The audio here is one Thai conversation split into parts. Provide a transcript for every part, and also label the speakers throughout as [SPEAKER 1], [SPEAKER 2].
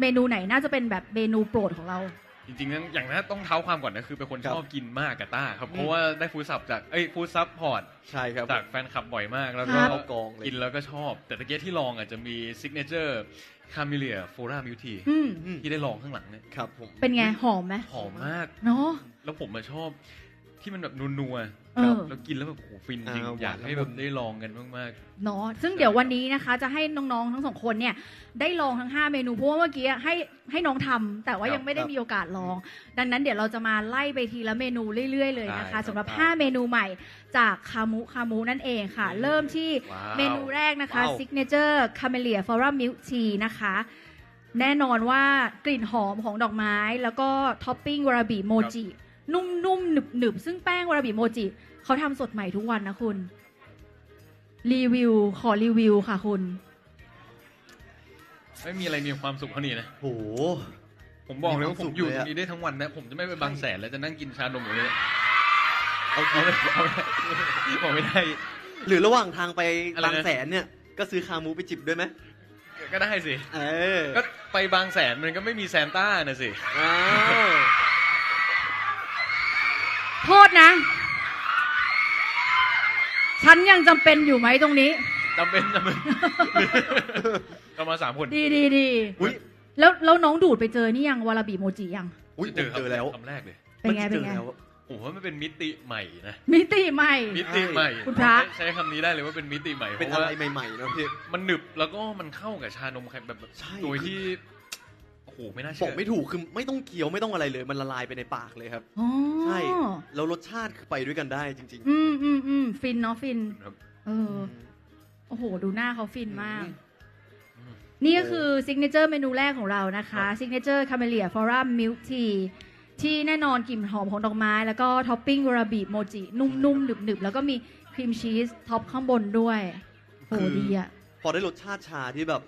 [SPEAKER 1] เมนูไหนน่าจะเป็นแบบเมนูโปรดของเรา
[SPEAKER 2] จริงๆนั้นอย่างนั้นต้องเท้าความก่อนนะคือเป็นคน
[SPEAKER 3] ครับ
[SPEAKER 2] ชอบกินมากกับต้าครับ
[SPEAKER 3] อืม
[SPEAKER 2] เพราะว่าได้ฟูดซับจากเอ้ยฟูดซับพอร์ต
[SPEAKER 3] ใช่ครับ
[SPEAKER 2] จากแฟนคลับบ่อยมากแล้ว
[SPEAKER 1] ค
[SPEAKER 2] ก็
[SPEAKER 1] รับ
[SPEAKER 3] เข้ากองเลย
[SPEAKER 2] กินแล้วก็ชอบ แต่ตะเกียที่ลองอะจะมีซิกเนเจอร์คาเมเลียโฟราบิวตี้
[SPEAKER 1] อืม
[SPEAKER 3] อืม
[SPEAKER 2] ที่ได้ลองข้างหลังเนี่ย
[SPEAKER 3] ครับผม
[SPEAKER 1] เป็นไงหอมไหม
[SPEAKER 2] หอมมาก
[SPEAKER 1] เนาะ
[SPEAKER 2] แล้วผมมาชอบ ที่มันแบบนัว
[SPEAKER 1] เออ
[SPEAKER 2] ๆแล้วกินแล้วแบบโอ้โหฟินจริง
[SPEAKER 3] อ่าหวาน
[SPEAKER 2] อยากให้
[SPEAKER 3] ละมุ
[SPEAKER 2] แบบ
[SPEAKER 3] น
[SPEAKER 2] ได้ลองกันมาก
[SPEAKER 1] เนาะซึ่งเดี๋ยววันนี้นะคะ จะให้น้องๆทั้งสองคนเนี่ยได้ลองทั้ง 5 เมนูเพราะว่าเมื่อกี้ให้ให้น้องทำแต่ว่า
[SPEAKER 2] ครับ
[SPEAKER 1] ยังไม่ได้
[SPEAKER 3] ครับ
[SPEAKER 1] มีโอกาสลอง ดังนั้นเดี๋ยวเราจะมาไล่ไปทีละเมนูเรื่อยๆเลยนะ
[SPEAKER 2] ได้ครั
[SPEAKER 1] คะ
[SPEAKER 2] บ
[SPEAKER 1] สำหรับ
[SPEAKER 3] ได้
[SPEAKER 1] 5เมนูใหม่จากคามูคามูนั่นเองค่ะ เริ่มที่
[SPEAKER 2] ๆว้าว
[SPEAKER 1] เมนูแรกนะคะ
[SPEAKER 3] ว้าว
[SPEAKER 1] Signature Camellia Flora Milk Tea นะคะ แน่นอนว่ากลิ่นหอมของดอกไม้ แล้วก็ท็อปปิ้งวาราบิโมจิ นุ่มๆหนึบๆซึ่งแป้งวาราบิโมจิเขาทำสดใหม่ทุกวันนะคุณ รีวิว ขอรีวิวค่ะคุณ
[SPEAKER 2] ไม่มีอะไรมีความสุขเท่านี้นะ
[SPEAKER 3] โห
[SPEAKER 2] ผมบอกเลยว่าผมอยู่
[SPEAKER 3] มี
[SPEAKER 2] ต
[SPEAKER 3] ความสุขเลยอะ
[SPEAKER 2] รงนี้ได้ทั้งวันนะ ผมจะไม่ไปบางแสนแล้วจะนั่งกินชานมอยู่เลย
[SPEAKER 3] เอาจริ
[SPEAKER 2] เอา
[SPEAKER 3] ง
[SPEAKER 2] ไม่เอาไม่บอกไม่ได้
[SPEAKER 3] หรือระหว่างทางไป
[SPEAKER 2] อะไรนะ
[SPEAKER 3] บางแสนเนี่ย ก็ซื้อคามูไปจิบด้วยไหม
[SPEAKER 2] ก็ได้สิ
[SPEAKER 3] เออ
[SPEAKER 2] ก็ไปบางแสนมันก็ไม่มีแซนต้านะสิ
[SPEAKER 3] อ้าว
[SPEAKER 1] โทษนะ ฉันยังจำเป็นอยู่ไหมตรงนี้
[SPEAKER 2] จำเป็นจำเป็นก็มาสามคน
[SPEAKER 1] ดีดีดี
[SPEAKER 3] อุ้ย
[SPEAKER 1] แล้วแล้วน้องดูดไปเจอนี่ยังวาราบิโมจิยัง
[SPEAKER 3] อุ้ยผมเจอแล้ว
[SPEAKER 2] คำแรกเลย
[SPEAKER 1] เป็นไง
[SPEAKER 3] มื่อ
[SPEAKER 1] เป็
[SPEAKER 3] กี้
[SPEAKER 1] นไง
[SPEAKER 3] จอแล้ว
[SPEAKER 2] ผมว่ามันเป็นมิติใหม่นะ
[SPEAKER 1] มิติใหม่
[SPEAKER 2] มิติใหม่
[SPEAKER 1] คุณพระ
[SPEAKER 2] ใช้ใช้คำนี้ได้เลยว่าเป็นมิติใหม่เพ
[SPEAKER 3] เป็น
[SPEAKER 2] ราะ
[SPEAKER 3] อะ
[SPEAKER 2] ว่า
[SPEAKER 3] ไรใหม่ๆเนอะพี่
[SPEAKER 2] มันหนึบแล้วก็มันเข้ากับชานมไข่แบบแบบ
[SPEAKER 3] ใช่
[SPEAKER 2] โดยที่ โอ้โหไม่น่า
[SPEAKER 3] บ
[SPEAKER 2] เชื่
[SPEAKER 3] อกไม่ถูกคือไม่ต้องเคี้ยวไม่ต้องอะไรเลย มันละลายไปในปากเลยครับ
[SPEAKER 1] อ๋อ
[SPEAKER 3] ใช่แล้วรสชาติคือไปด้วยกันได้จริง
[SPEAKER 1] อืมอืมอืมฟินเนาะฟิน
[SPEAKER 2] ครับ
[SPEAKER 1] เออโอ้โห ดูหน้าเขาฟินมาก
[SPEAKER 3] อืม
[SPEAKER 1] นี่ก็คือซิกเนเจอร์เมนูแรกของเรานะคะซิกเนเจอร์คาเมเลียฟอรัมมิลทีที่แน่นอนกลิ่นหอมของดอกไม้ แล้วก็ท็อปปิ้งวาราบิโมจินุ่มๆหนึบๆ แล้วก็มีครีมชีสท็อปข้างบนด้วยโห
[SPEAKER 3] คือ
[SPEAKER 1] ดีอะ
[SPEAKER 3] พอได้รสชาติชาที่แบบ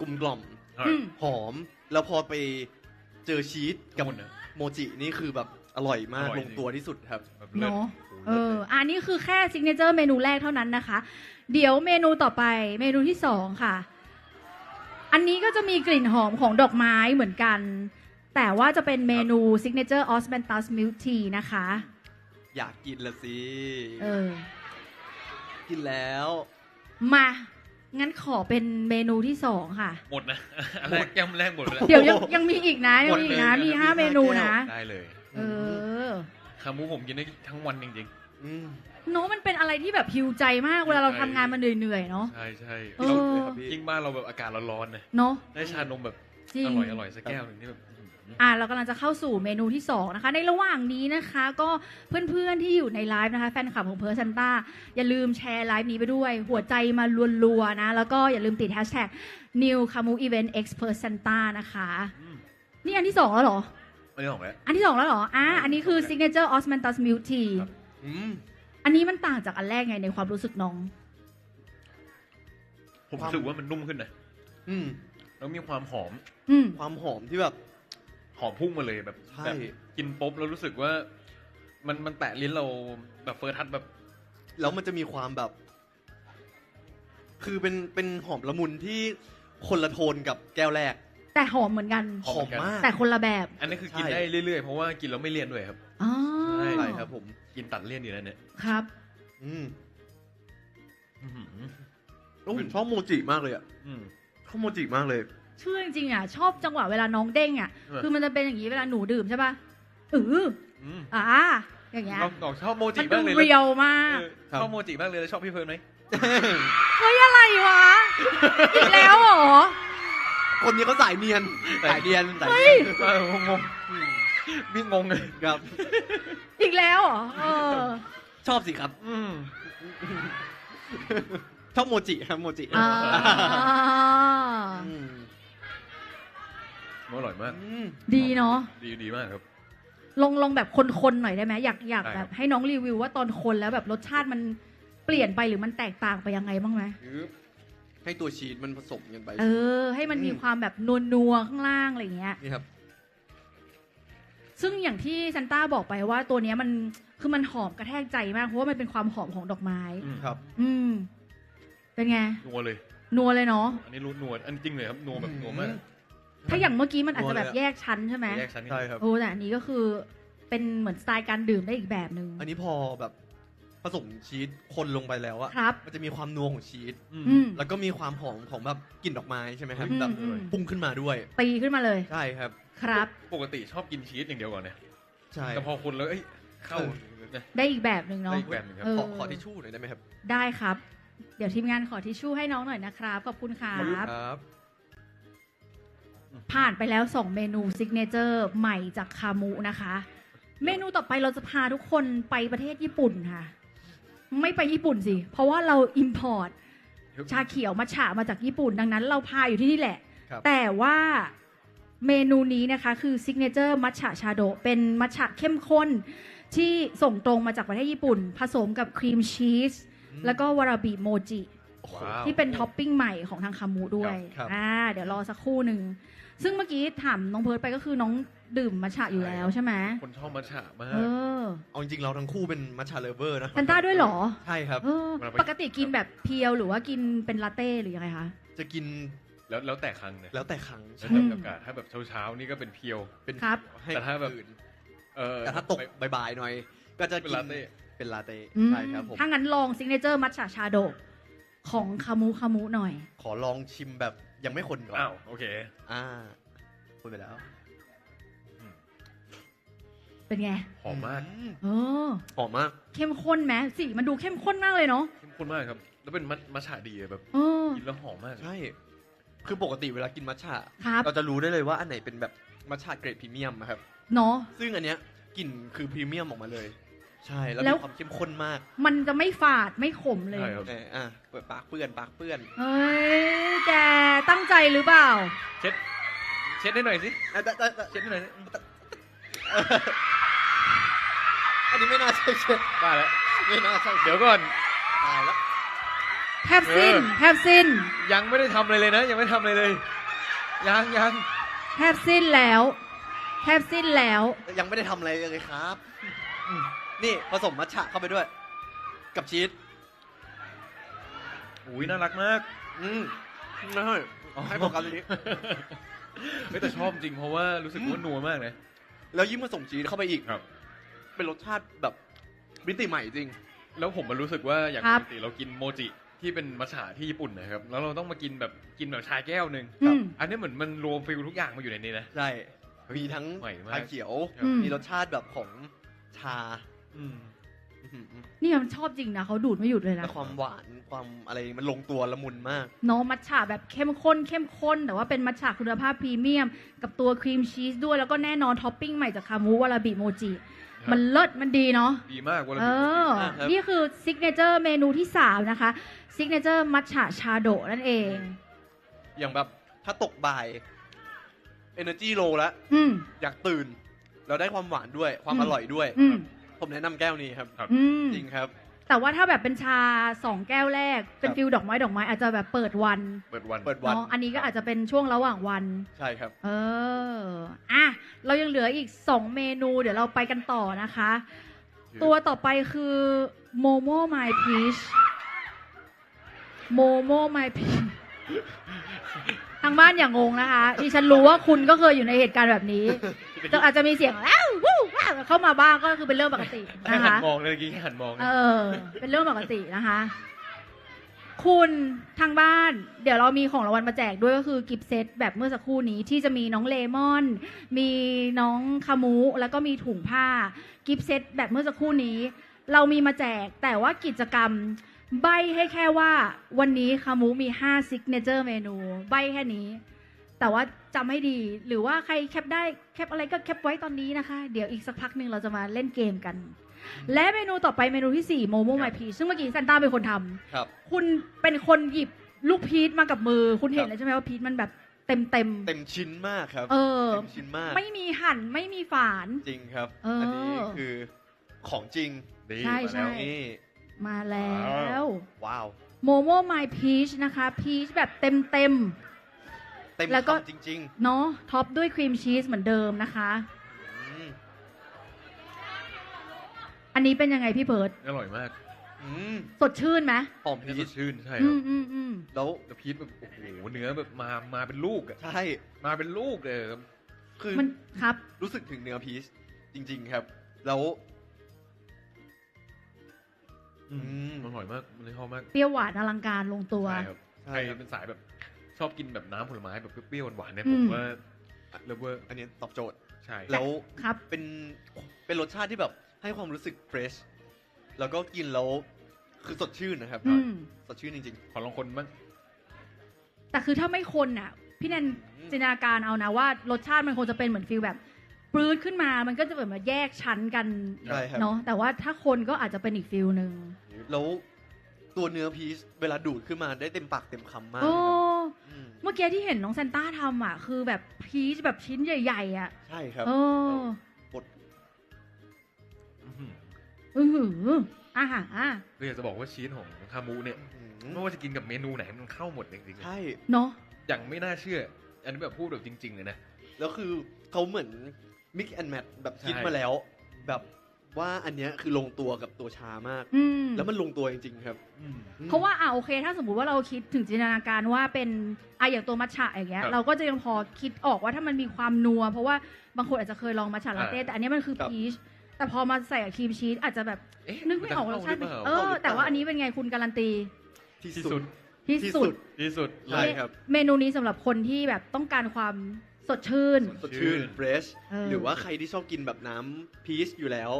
[SPEAKER 3] กลมกล่อม
[SPEAKER 1] อืม
[SPEAKER 3] หอม แล้วพอไปเจอชีสกับ
[SPEAKER 2] หมดนะ
[SPEAKER 3] โมจินี่คือแบบอร่อยมาก
[SPEAKER 2] อร่อย
[SPEAKER 3] ล
[SPEAKER 2] จริ
[SPEAKER 3] ง
[SPEAKER 2] ง
[SPEAKER 3] ตัวที่สุดครับ
[SPEAKER 2] แบบเลิศ
[SPEAKER 1] เนาะ
[SPEAKER 2] โอ้โห
[SPEAKER 1] เอ
[SPEAKER 2] ลิศ
[SPEAKER 1] อ
[SPEAKER 2] เลย
[SPEAKER 1] อันนี้คือแค่ซิกเนเจอร์เมนูแรกเท่านั้นนะคะ เดี๋ยวเมนูต่อไปเมนูที่สองค่ะ อันนี้ก็จะมีกลิ่นหอมของดอกไม้เหมือนกัน แต่ว่าจะเป็นเมนูซิกเนเจอร์ออสเ n นตัสมิลทีนะคะ
[SPEAKER 3] อยากกินละสิ
[SPEAKER 1] เออ
[SPEAKER 3] กินแล้ว
[SPEAKER 1] มา งั้นขอเป็นเมนูที่สองค่ะ
[SPEAKER 2] หมดนะอันแรกแก้มแรกหมดไปแล้ว
[SPEAKER 1] เดี๋ยวยังยังมีอีกนะยัง
[SPEAKER 2] หมด
[SPEAKER 1] มีอี
[SPEAKER 2] เล
[SPEAKER 1] ก
[SPEAKER 2] ย
[SPEAKER 1] นะ
[SPEAKER 2] นะ
[SPEAKER 1] มีห้า
[SPEAKER 3] มีห้า
[SPEAKER 1] เมนู
[SPEAKER 3] แก้ว
[SPEAKER 1] นะ
[SPEAKER 2] ได้เลย
[SPEAKER 1] เออ
[SPEAKER 2] คามูผมกินได้ทั้งวันจริง
[SPEAKER 3] อืม
[SPEAKER 1] เนาะมันเป็นอะไรที่แบบฮิวใจมากเวลาเราทำงานมาเหนื่อยๆเนาะ
[SPEAKER 2] ๆ ใช่ใช่
[SPEAKER 1] เอ
[SPEAKER 2] เรา
[SPEAKER 1] อ
[SPEAKER 3] ครับพี่
[SPEAKER 2] ยิ่งบ้านเราแบบอากาศร้อนๆนะ
[SPEAKER 1] เนาะ
[SPEAKER 2] ได้ชานมแบบ
[SPEAKER 1] จริง
[SPEAKER 2] อร่อยอร่อยสักแก้วหนึ่งที่แบบ อื้อหือ
[SPEAKER 1] อะเรากำลังจะเข้าสู่เมนูที่2นะคะในระหว่างนี้นะคะ ก็เพื่อนๆที่อยู่ในไลฟ์นะคะแฟนคลับของเพอร์ซันต้าอย่าลืมแชร์ไลฟ์นี้ไปด้วย หัวใจมารัวๆนะ แล้วก็อย่าลืมติดแฮชแท็ก new camu event x p e r s a n t a นะคะ
[SPEAKER 2] อืม
[SPEAKER 1] นี่อันที่ 2 แล้วเหรอ
[SPEAKER 2] ไม่ได้ของแล้ว
[SPEAKER 1] อันที่ 2 แล้วเหรออะอันนี้คือ signature osmanthus milk tea
[SPEAKER 2] ครับ
[SPEAKER 3] อืม
[SPEAKER 1] อันนี้มันต่างจากอันแรกไงในความรู้สึกน้อง
[SPEAKER 2] ผม
[SPEAKER 3] ความ
[SPEAKER 2] รู้สึกว่ามันนุ่มขึ้นนะ
[SPEAKER 3] อืม
[SPEAKER 2] แล้วมีความหอม
[SPEAKER 1] อืม
[SPEAKER 3] ความหอมที่แบบ
[SPEAKER 2] หอมพุ่งมาเลยแบบ
[SPEAKER 3] ใช่
[SPEAKER 2] แบบกินปุ๊บแล้วรู้สึกว่า มันมันแตะลิ้นเราแบบเฟิร์สทัชแบบ
[SPEAKER 3] แล้วมันจะมีความแบบ คือเป็นเป็นหอมละมุนที่คนละโทนกับแก้วแรก
[SPEAKER 1] แต่หอมเหมือนกัน
[SPEAKER 3] หอมมาก
[SPEAKER 1] แต่คนละแบบ
[SPEAKER 2] อันนี้คือกิน
[SPEAKER 3] ใช่
[SPEAKER 2] ได้เรื่อยๆ เพราะว่ากินแล้วไม่เลี่ยนด้วยครับ
[SPEAKER 1] อ๋อ
[SPEAKER 2] ใช่
[SPEAKER 3] ใช่ครับ ผม
[SPEAKER 2] กินตัดเลี่ยนอยู่แล้วเนี่ย
[SPEAKER 1] ครับ
[SPEAKER 3] อืม
[SPEAKER 2] อื้อหือ
[SPEAKER 3] แล้วผมชอบโมจิมากเลยอะ
[SPEAKER 2] อืม
[SPEAKER 3] ชอบโมจิมากเลย
[SPEAKER 1] เชื่อจริงๆอะชอบจังหวะเวลาน้องเด้งอะ
[SPEAKER 2] เออ
[SPEAKER 1] คือมันจะเป็นอย่างนี้เวลาหนูดื่มใช่ป่ะอือ
[SPEAKER 2] อืม
[SPEAKER 1] อ่าอย่างเงี้ย
[SPEAKER 2] เราเราชอบโมจิ
[SPEAKER 1] มัน
[SPEAKER 2] มา
[SPEAKER 1] ดู
[SPEAKER 2] กเลย
[SPEAKER 1] เรียวมาก
[SPEAKER 2] เออ
[SPEAKER 3] ครับ
[SPEAKER 2] ชอบโมจิมากเลยแล้วชอบพี่เพิร์นไหม
[SPEAKER 1] เฮ้ยอะไรวะอีกแล้วเหรอ
[SPEAKER 3] คนนี้เขาสายเนียนสายเนียนสาย
[SPEAKER 1] เฮ้
[SPEAKER 3] เนี
[SPEAKER 1] ย
[SPEAKER 3] ยน
[SPEAKER 2] เอองงๆพี่งงเลย
[SPEAKER 3] ครับ
[SPEAKER 1] อีกแล้วเหรอเออ
[SPEAKER 3] ชอบสิครับ
[SPEAKER 2] อืม
[SPEAKER 3] ชอบโมจิครับโมจิ
[SPEAKER 1] อ่า
[SPEAKER 3] อืม
[SPEAKER 2] อร่อยมาก
[SPEAKER 3] อืม
[SPEAKER 1] ดีเนาะ
[SPEAKER 2] ดีดีมากครับ
[SPEAKER 1] ลองลองแบบคนๆหน่อยได้ไหมอยากอยาก
[SPEAKER 2] ได้
[SPEAKER 1] แบ
[SPEAKER 2] ครับ บ
[SPEAKER 1] ให้น้องรีวิวว่าตอนคนแล้วแบบรสชาติมันเปลี่ยนไปหรือมันแตกต่างไปยังไงบ้างไหม
[SPEAKER 3] ให้ตัวชีสมันผสมกันไป
[SPEAKER 1] เออ ให้มันมี
[SPEAKER 3] อืม
[SPEAKER 1] ความแบบนัวๆข้างล่างอะไรอย่างเงี้ย
[SPEAKER 3] นี่ครับ
[SPEAKER 1] ซึ่งอย่างที่ซันต้าบอกไปว่าตัวเนี้ยมันคือมันหอมกระแทกใจมากเพราะว่ามันเป็นความหอมของดอกไม้
[SPEAKER 2] อืม
[SPEAKER 3] ครับ
[SPEAKER 1] อืม เป็นไง
[SPEAKER 2] นัวเลย
[SPEAKER 1] นัวเลยเนาะ
[SPEAKER 2] อันนี้รู้นัวอันจริงเลยครับนัวแบบ
[SPEAKER 3] อืม
[SPEAKER 2] นัวมาก
[SPEAKER 1] ถ้าอย่างเมื่อกี้มันอาจจะแบบ
[SPEAKER 3] นัวเลยอะ
[SPEAKER 1] แยกชั้นใช่ไหม
[SPEAKER 2] แยกชั้น
[SPEAKER 3] ใช่ครับ
[SPEAKER 1] โอ้แต่อันนี้ก็คือเป็นเหมือนสไตล์การดื่มได้อีกแบบหนึ่ง
[SPEAKER 3] อันนี้พอแบบผสมชีสคนลงไปแล้วอะ
[SPEAKER 1] ครับ
[SPEAKER 3] มันจะมีความนัวของชีส
[SPEAKER 2] อืม
[SPEAKER 1] อืม
[SPEAKER 3] แล้วก็มีความหอมของแบบกลิ่นดอกไม้ใช่ไหมครับ
[SPEAKER 1] อืม
[SPEAKER 3] แบบ
[SPEAKER 1] อืม
[SPEAKER 3] พุ่งขึ้นมาด้วย
[SPEAKER 1] ตีขึ้นมาเลย
[SPEAKER 3] ใช่ครับ
[SPEAKER 1] ครับ
[SPEAKER 2] ปกติชอบกินชีสอย่างเดียวก่อนเนี่ย
[SPEAKER 3] ใช่
[SPEAKER 2] แต่พอคุณแล้วเอ้ยเข้า
[SPEAKER 3] เออ
[SPEAKER 2] เนี่ย
[SPEAKER 1] ได้อีกแบบหนึ่งเนาะ
[SPEAKER 2] ได้อีกแบบหนึ่งครับ
[SPEAKER 1] เออ
[SPEAKER 3] ขอขอทิชชู่หน่อยได้ไหมครับ
[SPEAKER 1] ได้ครับ เดี๋ยวทีมงานขอทิชชู่ให้น้องหน่อยนะครับขอบคุณครั
[SPEAKER 3] ขอบคุณ
[SPEAKER 1] บ
[SPEAKER 3] ครับ
[SPEAKER 1] ผ่านไปแล้ว 2 เมนูซิกเนเจอร์ใหม่จากคามูนะคะ เมนูต่อไปเราจะพาทุกคนไปประเทศญี่ปุ่นค่ะ ไม่ไปญี่ปุ่นสิ เพราะว่าเราอิมพอร์ตชาเขียวมาฉะมาจากญี่ปุ่น ดังนั้นเราพาอยู่ที่นี่แหละ
[SPEAKER 3] ครับ
[SPEAKER 1] แต่ว่าเมนูนี้นะคะ คือซิกเนเจอร์มัชฉะชาโดเป็นมัชฉะเข้มข้น ที่ส่งตรงมาจากประเทศญี่ปุ่น ผสมกับครีมชีส แล้วก็วาราบิโมจิ
[SPEAKER 2] ว้าว
[SPEAKER 1] ที่เป็นท็อปปิ้งใหม่ของทางคามูด้วย
[SPEAKER 3] ครับ
[SPEAKER 1] อ่า เดี๋ยวรอสักครู่หนึ่ง ซึ่งเมื่อกี้ถามน้องเพิร์ดไปก็คือน้องดื่มมัชฉะอยู่แล้วใช่ไหม
[SPEAKER 2] คนชอบมัทฉะมา
[SPEAKER 1] เอกอ
[SPEAKER 3] เอาจริงๆเราทั้งคู่เป็นมัชชาเลเวอร์นะ
[SPEAKER 1] แฟนต้าด้วยเหรอ
[SPEAKER 3] ใช่ครับ
[SPEAKER 1] เออ
[SPEAKER 2] เวลาไป
[SPEAKER 1] ปกติกินแบบเพียวหรือว่ากินเป็นลาเต้หรือยังไงคะ
[SPEAKER 3] จะกิน
[SPEAKER 2] แล้วแล้วแต่ครั้งเนี่ย
[SPEAKER 3] แล้วแต่ครั้ง
[SPEAKER 2] แล้ว
[SPEAKER 3] ใช่
[SPEAKER 2] แต่โอกาสถ้าแบบเช้าๆนี่ก็เป็นเพียว
[SPEAKER 3] เป็น
[SPEAKER 1] ครับ
[SPEAKER 3] ให้
[SPEAKER 2] แต่ถ้าแบบ
[SPEAKER 3] อื่น
[SPEAKER 2] เออ
[SPEAKER 3] แต่ถ้าตกบ่ายๆหน่อย ก็จะ
[SPEAKER 2] เป็น
[SPEAKER 3] กิน
[SPEAKER 2] ลาเต้
[SPEAKER 3] เป็นลาเต้
[SPEAKER 1] อืม
[SPEAKER 3] ใช่ครับผม
[SPEAKER 1] ถ้างั้นลองซิกเนเจอร์มัชฉะชาโดของคามูคามูหน่อย
[SPEAKER 3] ขอลองชิมแบบ ยังไม่คนก่อน
[SPEAKER 2] อ้าวโอเค
[SPEAKER 3] อ่าคนไปแล้ว
[SPEAKER 1] เป็นไง
[SPEAKER 2] หอมมาก
[SPEAKER 3] อื
[SPEAKER 1] เออ
[SPEAKER 3] หอมมาก
[SPEAKER 1] เข้มข้นไหมสีมันดูเข้มข้นมากเลยเนาะ
[SPEAKER 2] เข้มข้นมากครับ แล้วเป็นมัทมัทฉะดีอะแบบ
[SPEAKER 1] เออ
[SPEAKER 2] กินแล้วหอมมาก
[SPEAKER 3] ใช่ คือปกติเวลากินมัทฉะ
[SPEAKER 1] ครับ
[SPEAKER 3] เราจะรู้ได้เลยว่าอันไหนเป็นแบบมัทฉะเกรดพรีเมียมอะครับ
[SPEAKER 1] เนาะ
[SPEAKER 3] ซึ่งอันเนี้ยกลิ่นคือพรีเมียมออกมาเลย ใช่แล้ว
[SPEAKER 1] แล้
[SPEAKER 3] มี
[SPEAKER 1] ว
[SPEAKER 3] ความเข้มข้นมาก
[SPEAKER 1] มันจะไม่ฝาดไม่ขมเลย
[SPEAKER 2] ใช่ครับ
[SPEAKER 3] เอออะเปิดปากเปื้อนปากเปื้อน
[SPEAKER 1] เฮ้ยแกตั้งใจหรือเปล่า
[SPEAKER 2] เช็ด เช็ดให้หน่อยสิ
[SPEAKER 3] อะแต่แต่แต่
[SPEAKER 2] เช็ดให้หน่อยสิ
[SPEAKER 3] อันนี้ไม่น่าใช่เช็ด
[SPEAKER 2] ได้แล้ว
[SPEAKER 3] ไม่น่าใช่
[SPEAKER 2] เดี๋ยวก่อน
[SPEAKER 3] ตายแล้ว
[SPEAKER 1] แทบสิ้น
[SPEAKER 2] เออ
[SPEAKER 1] แทบสิ้น
[SPEAKER 2] ยังไม่ได้ทำอะไรเลยนะ ยังไม่ทำอะไรเลย ยังยัง
[SPEAKER 1] แทบสิ้นแล้ว แทบสิ้นแล้ว
[SPEAKER 3] ยังไม่ได้ทำอะไรเลยครับ นี่ผสมมัทฉะเข้าไปด้วย กับชีส
[SPEAKER 2] อุ้ยน่ารักมาก
[SPEAKER 3] อืมไม่ให้ให้โฟกัสตรงนี้
[SPEAKER 2] เฮ้ยแต่ชอบจริงเพราะว่ารู้สึกว่านัวมากนะ
[SPEAKER 3] แล้วยิ่งผสมชีสเข้าไปอีก
[SPEAKER 2] ครับ
[SPEAKER 3] เป็นรสชาติแบบมิติใหม่จริง
[SPEAKER 2] แล้วผมมันรู้สึกว่าอย่าง
[SPEAKER 1] ครั
[SPEAKER 2] ป
[SPEAKER 1] บ
[SPEAKER 2] กติเรากินโมจิที่เป็นมัทฉะที่ญี่ปุ่นนะครับ แล้วเราต้องมากินแบบกินแบบชาแก้วหนึ่ง
[SPEAKER 1] อืม
[SPEAKER 2] อันนี้เหมือนมันรวมฟิลทุกอย่างมาอยู่ในนี้นะ
[SPEAKER 3] ใช่มีทั้ง
[SPEAKER 2] ใหม่มาก
[SPEAKER 3] ชาเขียว
[SPEAKER 1] อืม
[SPEAKER 3] มีรสชาติแบบของชา
[SPEAKER 2] อืม
[SPEAKER 3] อื้อหือ
[SPEAKER 1] นี่มันชอบจริงนะเขาดูดไม่หยุดเลยนะ
[SPEAKER 3] และความหวานความอะไรมันลงตัวละมุนมาก
[SPEAKER 1] เน้องมัทฉะแบบเข้มข้นเข้มข้น แต่ว่าเป็นมัทฉะคุณภาพพรีเมียม กับตัวครีมชีสด้วยแล้วก็แน่นอนท็อปปิ้งใหม่จากคามูวาราบิโมจิ
[SPEAKER 2] ครับ
[SPEAKER 1] มันเลิศมันดีเนาะ
[SPEAKER 2] ดีมากวันละ
[SPEAKER 1] เออ
[SPEAKER 3] มากครับ
[SPEAKER 1] นี่คือซิกเนเจอร์เมนูที่ 3 นะคะซิกเนเจอร์มัทฉะชาโดะนั่นเอง
[SPEAKER 3] อย่างแบบถ้าตกบ่าย energy low แล้ว
[SPEAKER 1] อืม
[SPEAKER 3] อยากตื่น เราได้ความหวานด้วยความ
[SPEAKER 1] อืม
[SPEAKER 3] อร่อยด้วย
[SPEAKER 1] อืม
[SPEAKER 3] ผมแนะนำแก้วนี้ครับ
[SPEAKER 2] ครับ
[SPEAKER 1] อืม
[SPEAKER 3] จริงครับ
[SPEAKER 1] แต่ว่าถ้าแบบเป็นชาสองแก้วแรก เป็น
[SPEAKER 3] ครับ
[SPEAKER 1] ฟิลดอกไม้ดอกไม้อาจจะแบบเปิดวัน
[SPEAKER 2] เปิดวัน
[SPEAKER 3] เปิดวัน
[SPEAKER 1] เนาะอันนี้ก็อาจจะเป็นช่วงระหว่างวัน
[SPEAKER 3] ใช่ครับ
[SPEAKER 1] เออ อะ เรายังเหลืออีก 2 เมนู เดี๋ยวเราไปกันต่อนะคะ ตัวต่อไปคือโมโม My Peach โมโม My Peach ทางบ้านอย่างงงนะคะดิฉันรู้ว่าคุณก็เคยอยู่ในเหตุการณ์แบบนี้ จะอาจจะมีเสียงอ้าววู้ว้าวเข้ามาบ้างก็คือเป็นเรื่องปกติ
[SPEAKER 2] แค่
[SPEAKER 1] นะ
[SPEAKER 2] หัน
[SPEAKER 1] คะ
[SPEAKER 2] มองเลยเมื่อกี้แค่หันมอง
[SPEAKER 1] เออ เป็นเรื่องปกตินะคะ คุณทางบ้าน เดี๋ยวเรามีของรางวัลมาแจกด้วยก็คือกิฟต์เซตแบบเมื่อสักครู่นี้ที่จะมีน้องเลมอน มีน้องคามูแล้วก็มีถุงผ้า กิฟต์เซตแบบเมื่อสักครู่นี้ เรามีมาแจก แต่ว่ากิจกรรม ใบให้แค่ว่า วันนี้คามูมี5ซิกเนเจอร์เมนู ใบแค่นี้ แต่ว่าจำให้ดีหรือว่าใครแคปได้แคปอะไรก็แคปไว้ตอนนี้นะคะ เดี๋ยวอีกสักพักหนึ่งเราจะมาเล่นเกมกัน และเมนูต่อไปเมนูที่ 4 โมโมไมพีซึ่งเมื่อกี้ซันต้าเป็นคนทำ
[SPEAKER 3] ครับ
[SPEAKER 1] คุณเป็นคนหยิบลูกพีชมากับมือ คุณเห็น
[SPEAKER 3] ครับ
[SPEAKER 1] เลยใช่ไหมว่าพีชมันแบบเต็มเต็ม
[SPEAKER 3] เต็มชิ้นมากครับ
[SPEAKER 1] เออ
[SPEAKER 3] เต็มชิ้นมาก
[SPEAKER 1] ไม่มีหั่นไม่มีฝาน
[SPEAKER 3] จริงครับ
[SPEAKER 1] เอออั
[SPEAKER 3] อันนี้คือของจริง
[SPEAKER 2] ดี
[SPEAKER 1] ใช่
[SPEAKER 2] มา
[SPEAKER 1] ใช่
[SPEAKER 2] แล้ว
[SPEAKER 3] นี่
[SPEAKER 1] มาแล้ว
[SPEAKER 3] ว้าว
[SPEAKER 1] โมโมไมพีชนะคะพีชแบบเต็มเต็ม
[SPEAKER 3] เต็ม
[SPEAKER 1] แล้วก็
[SPEAKER 3] คำจริง
[SPEAKER 1] ๆเนาะท็อปด้วยครีมชีสเหมือนเดิมนะคะ
[SPEAKER 3] ๆอืม
[SPEAKER 1] อันนี้เป็นยังไงพี่เบิร์ด
[SPEAKER 2] อร่อยมาก
[SPEAKER 3] ออืม
[SPEAKER 1] สดชื่นไหม
[SPEAKER 3] หอม
[SPEAKER 2] อันนี้
[SPEAKER 3] พี
[SPEAKER 2] ส
[SPEAKER 3] ช
[SPEAKER 2] ดชื่นใช่ค
[SPEAKER 1] อื
[SPEAKER 2] รับ
[SPEAKER 1] มอืมอืม
[SPEAKER 3] แล้ว
[SPEAKER 2] แล้วพีชแบบโอ้โหเนื้อแบบมามาเป็นลูกอะ
[SPEAKER 3] ใช่
[SPEAKER 2] มาเป็นลูกเลยครับ
[SPEAKER 3] คือ
[SPEAKER 1] มันครับ
[SPEAKER 3] รู้สึกถึงเนื้อพีชจริง ๆ ครับ แล้ว
[SPEAKER 2] อืม
[SPEAKER 3] อืม
[SPEAKER 2] อร่อยมากมันเลยชอบมาก
[SPEAKER 1] เปรี้ยวหวานอลังการลงตัว
[SPEAKER 2] ใช่ครับ
[SPEAKER 3] ใช่
[SPEAKER 2] ใคร
[SPEAKER 3] ครับ
[SPEAKER 2] เป็นสายแบบช อบกินแบบน้ำผลไม้แบบเปรี้ยวๆหวานๆเนี่ย
[SPEAKER 1] อื
[SPEAKER 2] ผมมว่าเลเวอร์
[SPEAKER 3] อันนี้ตอบโจทย์
[SPEAKER 2] ใช่
[SPEAKER 3] แล้ว
[SPEAKER 1] ครับ
[SPEAKER 3] เป็นเป็นรสชาติที่แบบให้ความรู้สึกเฟรชแล้วก็กินแล้วคือสดชื่นนะครับ
[SPEAKER 1] อืม
[SPEAKER 3] สดชื่นจริง
[SPEAKER 2] ขอลองคนบ้าง
[SPEAKER 1] แต่คือถ้าไม่คนอะ พี่แนน
[SPEAKER 3] อืม
[SPEAKER 1] จินตนาการเอานะว่ารสชาติมันคงจะเป็นเหมือนฟิลแบบปรื้ดขึ้นมามันก็จะเหมือนมาแยกชั้นกัน
[SPEAKER 3] ๆใช่ครับ
[SPEAKER 1] เนาะแต่ว่าถ้าคนก็อาจจะเป็นอีกฟิลหนึ่ง
[SPEAKER 3] แล้วตัวเนื้อพีชเวลาดูดขึ้นมาได้เต็มปากเต็มคำมาก
[SPEAKER 1] โอ้
[SPEAKER 3] อืม
[SPEAKER 1] เมื่อกี้ที่เห็นน้องแซนต้าทำอะ คือแบบพีชแบบชิ้นใหญ่ ๆ อะ
[SPEAKER 3] ใช่ครับ
[SPEAKER 1] เออ
[SPEAKER 3] บด
[SPEAKER 2] อื้อหือ
[SPEAKER 1] อือหืออาหาร
[SPEAKER 2] ก็อยากจะบอกว่าชีสของคามูเนี่ย
[SPEAKER 3] อืม
[SPEAKER 2] ไม่ว่าจะกินกับเมนูไหนมันเข้าหมดจริงๆอะ
[SPEAKER 3] ใช่
[SPEAKER 1] เนาะ
[SPEAKER 2] อย่างไม่น่าเชื่อ อันนี้แบบพูดแบบจริง ๆ เลยนะ
[SPEAKER 3] แล้วคือเขาเหมือน mix and match แบบคิด
[SPEAKER 2] ใช่
[SPEAKER 3] มาแล้ว แบบ ว่าอันเนี้ยคือลงตัวกับตัวชามาก
[SPEAKER 1] อืม
[SPEAKER 3] แล้วมันลงตัวจริงๆครับ
[SPEAKER 1] เพราะว่าอ่าโอเค ถ้าสมมติว่าเราคิดถึงจินตนาการว่าเป็นอะอย่างตัวมัทฉะอย่างเงี้ย
[SPEAKER 2] ครับ
[SPEAKER 1] เราก็จะยังพอคิดออกว่าถ้ามันมีความนัว เพราะว่าบางคนอาจจะเคยลองมัทฉะลาเต้
[SPEAKER 2] อ่า
[SPEAKER 1] แต่อันนี้มันคือ
[SPEAKER 3] ครับ
[SPEAKER 1] พีชแต่พอมาใส่กับครีมชีสอาจจะแบบ
[SPEAKER 2] เอ๊ะ
[SPEAKER 1] นึกไม่ออกรสชาติ
[SPEAKER 2] มันจะ
[SPEAKER 1] เอ
[SPEAKER 2] เข้าหรือเปล่า
[SPEAKER 1] อแต่ว่าอันนี้เป็นไงคุณการันตี
[SPEAKER 3] ที่
[SPEAKER 2] ที่
[SPEAKER 3] สุ
[SPEAKER 2] สุ
[SPEAKER 3] ด
[SPEAKER 2] ด
[SPEAKER 1] ที่
[SPEAKER 3] ที่
[SPEAKER 1] สุ
[SPEAKER 3] สุ
[SPEAKER 1] ด
[SPEAKER 3] ด
[SPEAKER 2] ที่สุด
[SPEAKER 3] ใช่ครับ
[SPEAKER 1] เมนูนี้สำหรับคนที่แบบต้องการความสดชื่น
[SPEAKER 3] สดชื่น เฟรช
[SPEAKER 1] เออ
[SPEAKER 3] หรือว่าใครที่ชอบกินแบบน้ำพีชอยู่แล้ว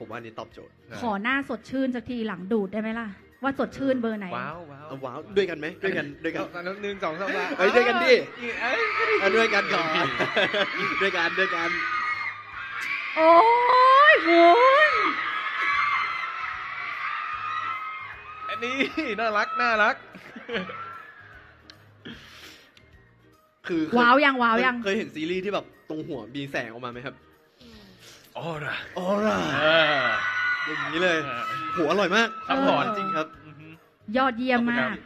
[SPEAKER 3] ผมว่าอันนี้ตอบโจทย์
[SPEAKER 1] ขอหน้าสดชื่นสักทีหลังดูดได้ไหมล่ะ ว่าสดชื่นเบอร์ไหน
[SPEAKER 2] ว้าวว้าว
[SPEAKER 3] เอาว้าวด้วยกันไหมด้วยกันด้วยกัน
[SPEAKER 2] เอาหนึ่งสองสาม
[SPEAKER 3] เอ้ยด้วยกันดิ
[SPEAKER 2] เอ้ย
[SPEAKER 3] เอาด้วยกันก่อนด้วยกันด้วยกัน
[SPEAKER 1] โอ้ยคุณ
[SPEAKER 2] อันนี้น่ารักน่ารัก
[SPEAKER 3] คือเคย
[SPEAKER 1] ว้าวยังว้าวยัง
[SPEAKER 3] เคยเห็นซีรีส์ที่แบบตรงหัวมีแสงออกมาไหมครับ
[SPEAKER 2] ออร่ะ
[SPEAKER 3] ออร่า
[SPEAKER 2] เออ
[SPEAKER 3] อย่างนี้เลย
[SPEAKER 2] อ่า
[SPEAKER 3] โหอร่อยมาก
[SPEAKER 2] ครับ
[SPEAKER 1] เออ
[SPEAKER 2] ถอน
[SPEAKER 3] จริงครับ
[SPEAKER 2] อือหือย
[SPEAKER 1] อดเยี่ยม
[SPEAKER 2] ขอบคุณ
[SPEAKER 1] มา
[SPEAKER 2] ครั
[SPEAKER 1] ก
[SPEAKER 2] บ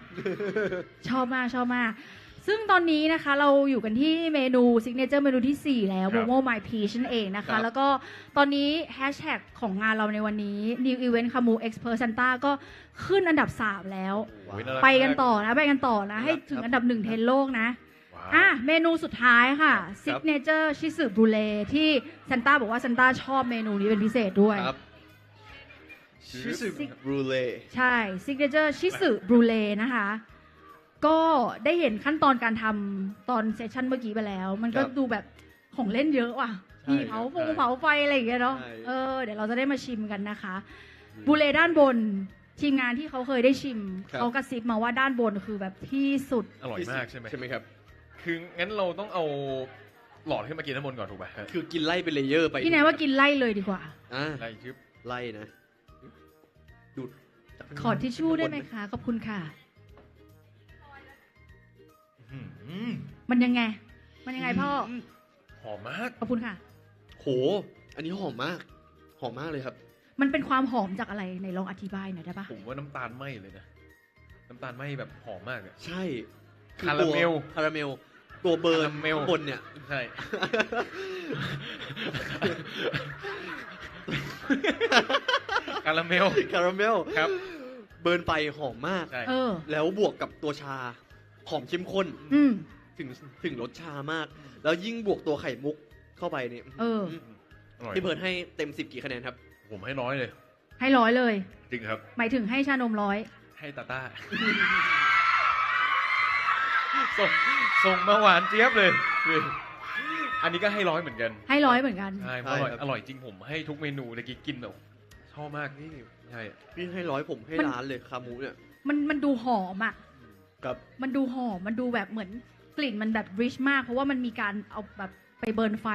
[SPEAKER 1] ชอบมากชอบมาก ซึ่งตอนนี้นะคะเราอยู่กันที่เมนูซิกเนเจอร์เมนูที่ 4 แล้ว
[SPEAKER 2] ครับ
[SPEAKER 1] Momo My Peach นั่นเองนะ
[SPEAKER 3] ครั
[SPEAKER 1] คะ
[SPEAKER 3] บ
[SPEAKER 1] แล้วก็ตอนนี้แฮชแท็กของงานเราในวันนี้ New Event คามู Expert Santa ก็ขึ้นอันดับ 3 แล้ว
[SPEAKER 2] โอ้ยน่ารั
[SPEAKER 1] ไปกันต่อนะ ไปกันต่อนะ ให้
[SPEAKER 3] ครับ
[SPEAKER 1] ถึงอันดับหนึ่งเทรนด์โลกนะ
[SPEAKER 2] ว้าว
[SPEAKER 1] อะเมนูสุดท้ายค่ะ
[SPEAKER 3] ครับ
[SPEAKER 1] ซิกเนเจอร์ชิสึบรูเลที่ซันต้าบอกว่าซันต้าชอบเมนูนี้เป็นพิเศษด้วย
[SPEAKER 3] ครับชิสึบรูเล่
[SPEAKER 1] ใช่ซิกเนเจอร์ชิสึบรูเลนะคะ ก็ได้เห็นขั้นตอนการทำตอนเซสชันเมื่อกี้ไปแล้ว มันก็ดูแบบของเล่นเยอะว่ะมีเผาฟงเผาไฟอะไรอย่างเงี้ยเนาะ
[SPEAKER 3] ใช่
[SPEAKER 1] เออเดี๋ยวเราจะได้มาชิมกันนะคะบรูเลด้านบนทีมงานที่เขาเคยได้ชิม
[SPEAKER 3] ครับ
[SPEAKER 1] เขากระซิบมาว่าด้านบนคือแบบที่สุด
[SPEAKER 2] อร่อยมากใช่ไหม
[SPEAKER 3] ใช่ไหมครับ
[SPEAKER 2] คืองั้นเราต้องเอาหลอดขึ้นมากินน้ำมนต์ก่อนถูกป่ะ
[SPEAKER 3] คือกินไล่เป็นเลเยอร์ไป
[SPEAKER 1] พี่แนนว่ากินไล่เลยดีกว่า
[SPEAKER 3] อ่า
[SPEAKER 2] ได้ชึบ
[SPEAKER 3] ไล่นะดูดจาก
[SPEAKER 1] ขอทิชชู่ได้ไหมคะ ขอบคุณค่ะ
[SPEAKER 2] อื้อหือ
[SPEAKER 1] มันยังไง มันยังไงพ่อ
[SPEAKER 3] ม
[SPEAKER 2] หอมมาก
[SPEAKER 1] ขอบคุณค่ะ
[SPEAKER 3] โห อันนี้หอมมาก หอมมากเลยครับ
[SPEAKER 1] มันเป็นความหอมจากอะไรไหนลองอธิบายหน่อยได้ปะ
[SPEAKER 2] ผมว่าน้ำตาลไหมเลยนะ น้ำตาลไหมแบบหอมมากอะ
[SPEAKER 3] ใช่อ
[SPEAKER 2] คาราเมล
[SPEAKER 3] ตัวคาราเมล ตัวเบิร์น
[SPEAKER 2] คาราเมล
[SPEAKER 3] ข้างบนเนี่ย
[SPEAKER 2] ใช่ คาราเมล
[SPEAKER 3] คาราเมล
[SPEAKER 2] ครับ
[SPEAKER 3] เบิร์นไปหอมมาก
[SPEAKER 2] ใช่
[SPEAKER 1] เออ
[SPEAKER 3] แล้วบวกกับตัวชา หอมเข้มข้น
[SPEAKER 1] อืม
[SPEAKER 3] ถึงถึงรสชามาก แล้วยิ่งบวกตัวไข่มุกเข้าไปเนี่ย
[SPEAKER 1] เออ
[SPEAKER 2] อร่อย
[SPEAKER 3] พี่เบิร์ดให้เต็มสิบกี่คะแนนครับ
[SPEAKER 2] ผมให้ร้อยเลย
[SPEAKER 1] ให้ร้อยเลย
[SPEAKER 2] จริงครับ
[SPEAKER 1] หมายถึงให้ชานมร้อย
[SPEAKER 2] ให้ตาต้า ส่งส่งมาหวานเจี๊ยบเลยคืออันนี้ก็ให้ร้อยเหมือนกัน
[SPEAKER 1] ให้ร้อยเหมือนกัน
[SPEAKER 2] ใช่เพราะอร่อย
[SPEAKER 3] ใช่ครับ
[SPEAKER 2] อร่อยจริงผมให้ทุกเมนูตะกี้กินแบบชอบมากนี่ใช่
[SPEAKER 3] พี่ให้ร้อยผมให้
[SPEAKER 1] มัน
[SPEAKER 3] ร้านเลยคามูเนี่ย
[SPEAKER 1] มันมันดูหอมอะ
[SPEAKER 3] กับ
[SPEAKER 1] มันดูหอม มันดูแบบเหมือนกลิ่นมันแบบริชมาก เพราะว่ามันมีการเอาแบบไปเบิร์นไฟ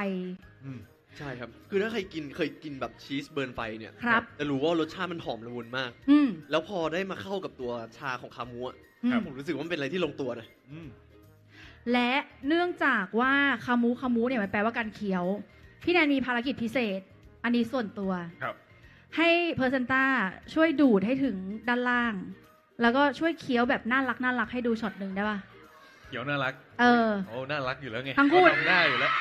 [SPEAKER 2] อืม
[SPEAKER 3] ใช่ครับ คือถ้าใครกินเคยกินแบบชีสเบิร์นไฟเนี่ย
[SPEAKER 1] ครับ
[SPEAKER 3] จะรู้ว่ารสชาติมันหอมละมุนมาก
[SPEAKER 1] อืม
[SPEAKER 3] แล้วพอได้มาเข้ากับตัวชาของคามูอะ
[SPEAKER 1] อืม
[SPEAKER 3] ผมรู้สึกว่ามันเป็นอะไรที่ลงตัวนะ
[SPEAKER 2] อืม
[SPEAKER 1] และเนื่องจากว่าคามูคามูเนี่ยมันแปลว่าการเคี้ยว พี่แนนมีภารกิจพิเศษ อันนี้ส่วนตัว
[SPEAKER 2] ครับ
[SPEAKER 1] ให้เพอร์เซนต้าช่วยดูดให้ถึงด้านล่าง แล้วก็ช่วยเคี้ยวแบบน่ารักน่ารักให้ดูช็อตหนึ่งได้ป่ะ
[SPEAKER 2] เขียวน่ารัก
[SPEAKER 1] เออ
[SPEAKER 2] โอ้น่ารักอยู่แล้วไง
[SPEAKER 1] ทั้งคู่
[SPEAKER 2] เขาทำได้อยู่แล้ว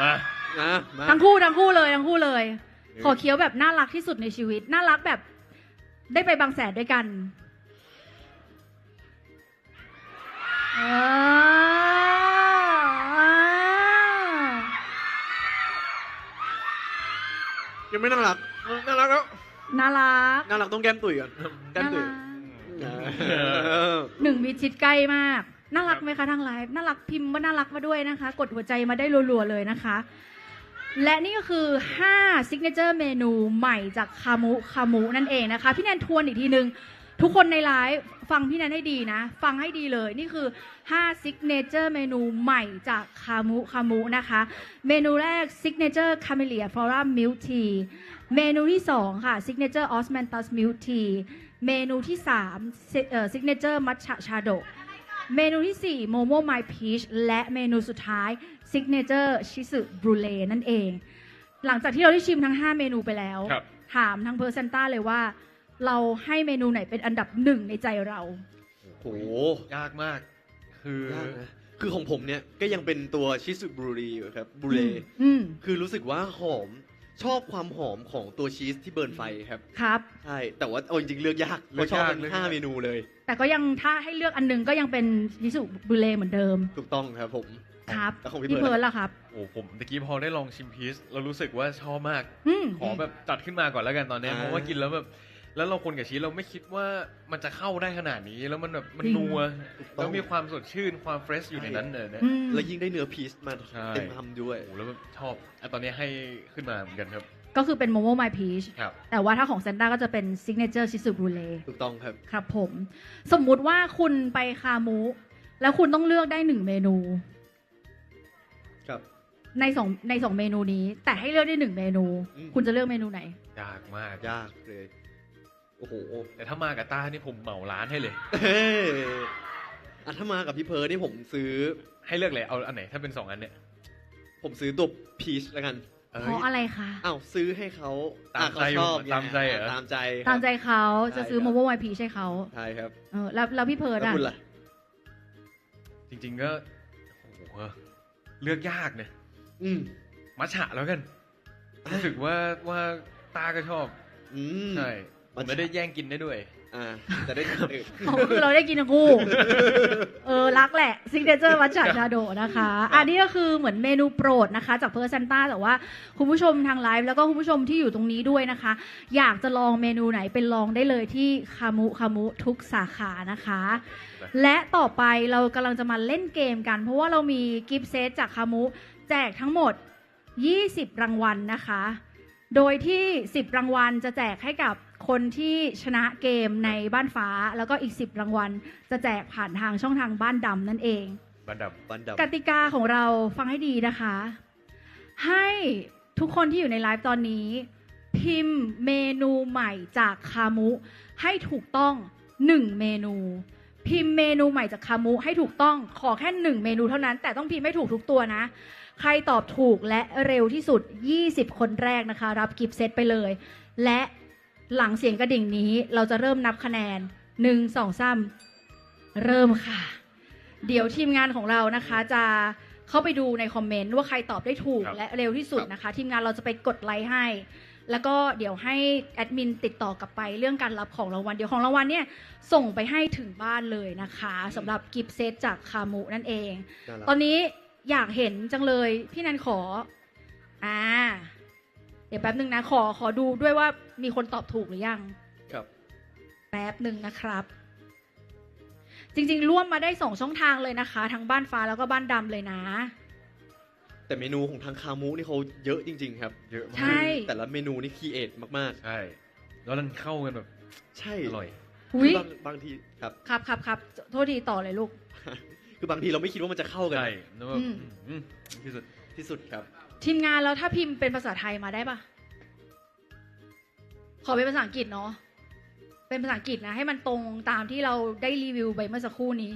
[SPEAKER 2] มา
[SPEAKER 3] นะมา
[SPEAKER 1] ทั้งคู่ทั้งคู่เลยทั้งคู่เลย ขอเคี้ยวแบบน่ารักที่สุดในชีวิต น่ารักแบบได้ไปบางแสนด้วยกัน
[SPEAKER 3] ยังไม่น่ารัก
[SPEAKER 2] น่ารักแล้ว
[SPEAKER 1] น่ารัก
[SPEAKER 3] น่ารักต้องแก้มตุ๋ยก่อนแก้ม
[SPEAKER 1] น่า
[SPEAKER 3] ตุ๋ย
[SPEAKER 1] รัก
[SPEAKER 3] เออ
[SPEAKER 1] หนึ่งมีชิดใกล้มาก น่ารักไหมคะทางไลฟ์ น่ารักพิมพ์ว่าน่ารักมาด้วยนะคะ กดหัวใจมาได้รัวๆเลยนะคะ และนี่ก็คือ5ซิกเนเจอร์เมนูใหม่จากคามุคามุนั่นเองนะคะ พี่แนนทวนอีกทีนึง ทุกคนในไลฟ์ฟังพี่แนนให้ดีนะ ฟังให้ดีเลยนี่คือ5ซิกเนเจอร์เมนูใหม่จากคามุคามุนะคะ เมนูแรกซิกเนเจอร์คาเมเลียฟลอรามิลทีเมนูที่ 2 ค่ะซิกเนเจอร์ออสแมนตัสมิลทีเมนูที่3ซิกเนเจอร์มัทฉะชาโดเมนูที่ 4 โมโมไมพีชและเมนูสุดท้ายซิกเนเจอร์ชิสึบรูเลนั่นเอง หลังจากที่เราได้ชิมทั้ง 5 เมนูไปแล้ว
[SPEAKER 2] ครับ
[SPEAKER 1] ถามทางเพอร์เซนต้าเลยว่า เราให้เมนูไหนเป็นอันดับหนึ่งในใจเรา
[SPEAKER 3] โห
[SPEAKER 2] ยากมาก คือ
[SPEAKER 3] ยากนะ คือของผมเนี่ยก็ยังเป็นตัวชิสุบรูรีอยู่ครับบรูเล
[SPEAKER 1] อืม
[SPEAKER 3] คือรู้สึกว่าหอมชอบความหอมของตัวชีสที่เบิร์นไฟครับ
[SPEAKER 1] ครับ
[SPEAKER 3] ใช่ แต่ว่าเอาจริงๆเลือกยากเพราะชอบทั้งห้าเมนูเลย
[SPEAKER 1] แต่ก็ยังถ้าให้เลือกอันหนึงก็ยังเป็นชิสึบรูเลเหมือนเดิม
[SPEAKER 3] ถูกต้องครับผม
[SPEAKER 1] ครับ
[SPEAKER 3] แล้วของพี่
[SPEAKER 1] พี่
[SPEAKER 3] เบิ
[SPEAKER 1] เพิ
[SPEAKER 3] ร์
[SPEAKER 1] ร์
[SPEAKER 3] ด
[SPEAKER 1] ดล่ะครับ
[SPEAKER 2] โอ้ผมตะกี้พอได้ลองชิมพีชเรารู้สึกว่าชอบมาก
[SPEAKER 1] อืม
[SPEAKER 2] ขอแบบจัดขึ้นมาก่อนแล้วกันตอนเนี้ย
[SPEAKER 3] อ่า
[SPEAKER 2] เพราะว่ากินแล้วแบบ แล้วเราคนกับชีสเราไม่คิดว่ามันจะเข้าได้ขนาดนี้ แล้วมันแบบมัน
[SPEAKER 1] จริง
[SPEAKER 2] นัว
[SPEAKER 3] ถูกต้
[SPEAKER 2] แล้
[SPEAKER 3] อ
[SPEAKER 2] ว
[SPEAKER 3] ง
[SPEAKER 2] มีความสดชื่นความเฟรชอยู่ในนั้นเลยนะ
[SPEAKER 1] อืม
[SPEAKER 3] แล้วยิ่งได้เนื้อพีชมา
[SPEAKER 2] ใช่
[SPEAKER 3] เต็มคำด้วย
[SPEAKER 2] โอ้โหแล้วแบบชอบอะตอนนี้ให้ขึ้นมาเหมือนกันครับ
[SPEAKER 1] ก็คือเป็นโมโมไมพีช
[SPEAKER 2] ครับ
[SPEAKER 1] แต่ว่าถ้าของเซนต้าก็จะเป็นซิกเนเจอร์ชิสึบรูเล
[SPEAKER 3] ถูกต้องครับ
[SPEAKER 1] ครับผม สมมุติว่าคุณไปคามุ แล้วคุณต้องเลือกได้หนึ่งเมนู
[SPEAKER 3] ครับ
[SPEAKER 1] ในสองในสองเมนูนี้ แต่ให้เลือกได้หนึ่งเมนู
[SPEAKER 3] อืม
[SPEAKER 1] คุณจะเลือกเมนูไหน
[SPEAKER 2] ยากมาก
[SPEAKER 3] ยากเลยโอ้โห
[SPEAKER 2] แต่ถ้ามากับต้านี่ผมเหมาร้านให้เลย
[SPEAKER 3] เฮ้ยอะถ้ามากับพี่เพิร์ดนี่ผมซื้อ
[SPEAKER 2] ให้เลือกเลยเอาอันไหนถ้าเป็นสองอันเนี่ย
[SPEAKER 3] ผมซื้อตัวพีชแล้วกัน
[SPEAKER 2] เอ้
[SPEAKER 1] เพราะ
[SPEAKER 2] ย
[SPEAKER 1] อะไรคะ
[SPEAKER 3] อ้าวซื้อให้เขา
[SPEAKER 2] ตามใจ
[SPEAKER 3] อะเขชอบ
[SPEAKER 2] ตามใจเหรอ
[SPEAKER 3] ตามใจครับ
[SPEAKER 1] ตามใจเขาจะซื้อ
[SPEAKER 3] ใช่
[SPEAKER 1] โม
[SPEAKER 3] ครับ
[SPEAKER 1] โมไมพีใช่เขา
[SPEAKER 3] ใช่ครับ
[SPEAKER 1] เออแล้วแล้วพี่เพิร์ด
[SPEAKER 3] แล้ว
[SPEAKER 1] อะ
[SPEAKER 3] คุณล่ะ
[SPEAKER 2] จริง ๆก็โอ้โหเลือกยากเนี่ย
[SPEAKER 3] อืม
[SPEAKER 2] มัชฉะแล้วกันรู้สึกว่าว่าตาก็ชอบ
[SPEAKER 3] อืม
[SPEAKER 2] ใช่ผ
[SPEAKER 3] มัช
[SPEAKER 2] ม
[SPEAKER 3] ฉะ
[SPEAKER 2] ไม่ได้แย่งกินได้ด้วย
[SPEAKER 3] อ่า จะได้เออ
[SPEAKER 1] อ๋อคือเราได้กินทั้งคู่ เออ รักแหละซิกเนเจอร์วัชชาชาโดนะคะ อันนี้ก็คือเหมือนเมนูโปรดนะคะ จากเพอร์เซนต้าแต่ว่าคุณผู้ชมทางไลฟ์แล้วก็คุณผู้ชมที่อยู่ตรงนี้ด้วยนะคะ อยากจะลองเมนูไหนเป็นลองได้เลยที่คามุคามุทุกสาขานะคะ และต่อไปเรากำลังจะมาเล่นเกมกัน เพราะว่าเรามีกิฟต์เซตจากคามุแจกทั้งหมด 20 รางวัลนะคะ โดยที่ 10 รางวัลจะแจกให้กับ คนที่ชนะเกมในบ้านฟ้าแล้วก็อีก 10 รางวัล จะแจกผ่านทางช่องทางบ้านดำนั่นเอง
[SPEAKER 2] บันดับ
[SPEAKER 3] บันดับ
[SPEAKER 1] กติกาของเราฟังให้ดีนะคะ ให้ทุกคนที่อยู่ในไลฟ์ตอนนี้ พิมพ์เมนูใหม่จากคามุ ให้ถูกต้อง 1 เมนู พิมพ์เมนูใหม่จากคามุให้ถูกต้องขอแค่หนึ่งเมนูเท่านั้น แต่ต้องพิมพ์ให้ถูกทุกตัวนะ ใครตอบถูกและเร็วที่สุด 20 คนแรกนะคะ รับกิฟต์เซตไปเลย และ หลังเสียงกระดิ่งนี้เราจะเริ่มนับคะแนน1 2 3เริ่มค่ะ เดี๋ยวทีมงานของเรานะคะจะเข้าไปดูในคอมเมนต์ว่าใครตอบได้ถูก
[SPEAKER 2] ครับ
[SPEAKER 1] และเร็วที่สุดนะคะ ทีมงานเราจะไปกดไลค์ให้ แล้วก็เดี๋ยวให้แอดมินติดต่อกลับไปเรื่องการรับของรางวัลเดี๋ยวของรางวัลเนี่ยส่งไปให้ถึงบ้านเลยนะคะสำหรับกิฟต์เซตจากคามุนั่นเอง
[SPEAKER 3] น่ารัก
[SPEAKER 1] ตอนนี้อยากเห็นจังเลยพี่นันขอ อ่าเดี๋ยวแป๊บหนึ่งนะขอขอดูด้วยว่ามีคนตอบถูกหรือยัง
[SPEAKER 3] ครับ
[SPEAKER 1] แป๊บหนึ่งนะครับ จริงๆ ร่วมมาได้สองช่องทางเลยนะคะ ทั้งบ้านฟ้าแล้วก็บ้านดำเลยนะ
[SPEAKER 3] แต่เมนูของทางคามูนี่เขาเยอะจริง ๆ ครับ
[SPEAKER 2] เยอะมาก
[SPEAKER 1] ใช่
[SPEAKER 3] แต่ละเมนูนี่คีเอทมาก
[SPEAKER 2] ใช่ แล้วมันเข้ากันแบบ
[SPEAKER 3] ๆ ใช่
[SPEAKER 2] อร่อย
[SPEAKER 1] หุ
[SPEAKER 3] คื
[SPEAKER 1] ย
[SPEAKER 3] อบางบางทีครับ
[SPEAKER 1] ครับครับครับโทษทีต่อเลยลูก
[SPEAKER 3] คือบางทีเราไม่คิดว่ามันจะเข้ากัน
[SPEAKER 2] ใช่แล้วแบบ
[SPEAKER 1] อืม
[SPEAKER 2] อืมที่สุด
[SPEAKER 3] ที่สุดครับ
[SPEAKER 1] ทีมงานแล้วถ้าพิมพ์เป็นภาษาไทยมาได้ปะขอเป็นภาษาอังกฤษเนาะ เป็นภาษาอังกฤษนะ ให้มันตรงตามที่เราได้รีวิวไปเมื่อสักครู่นี้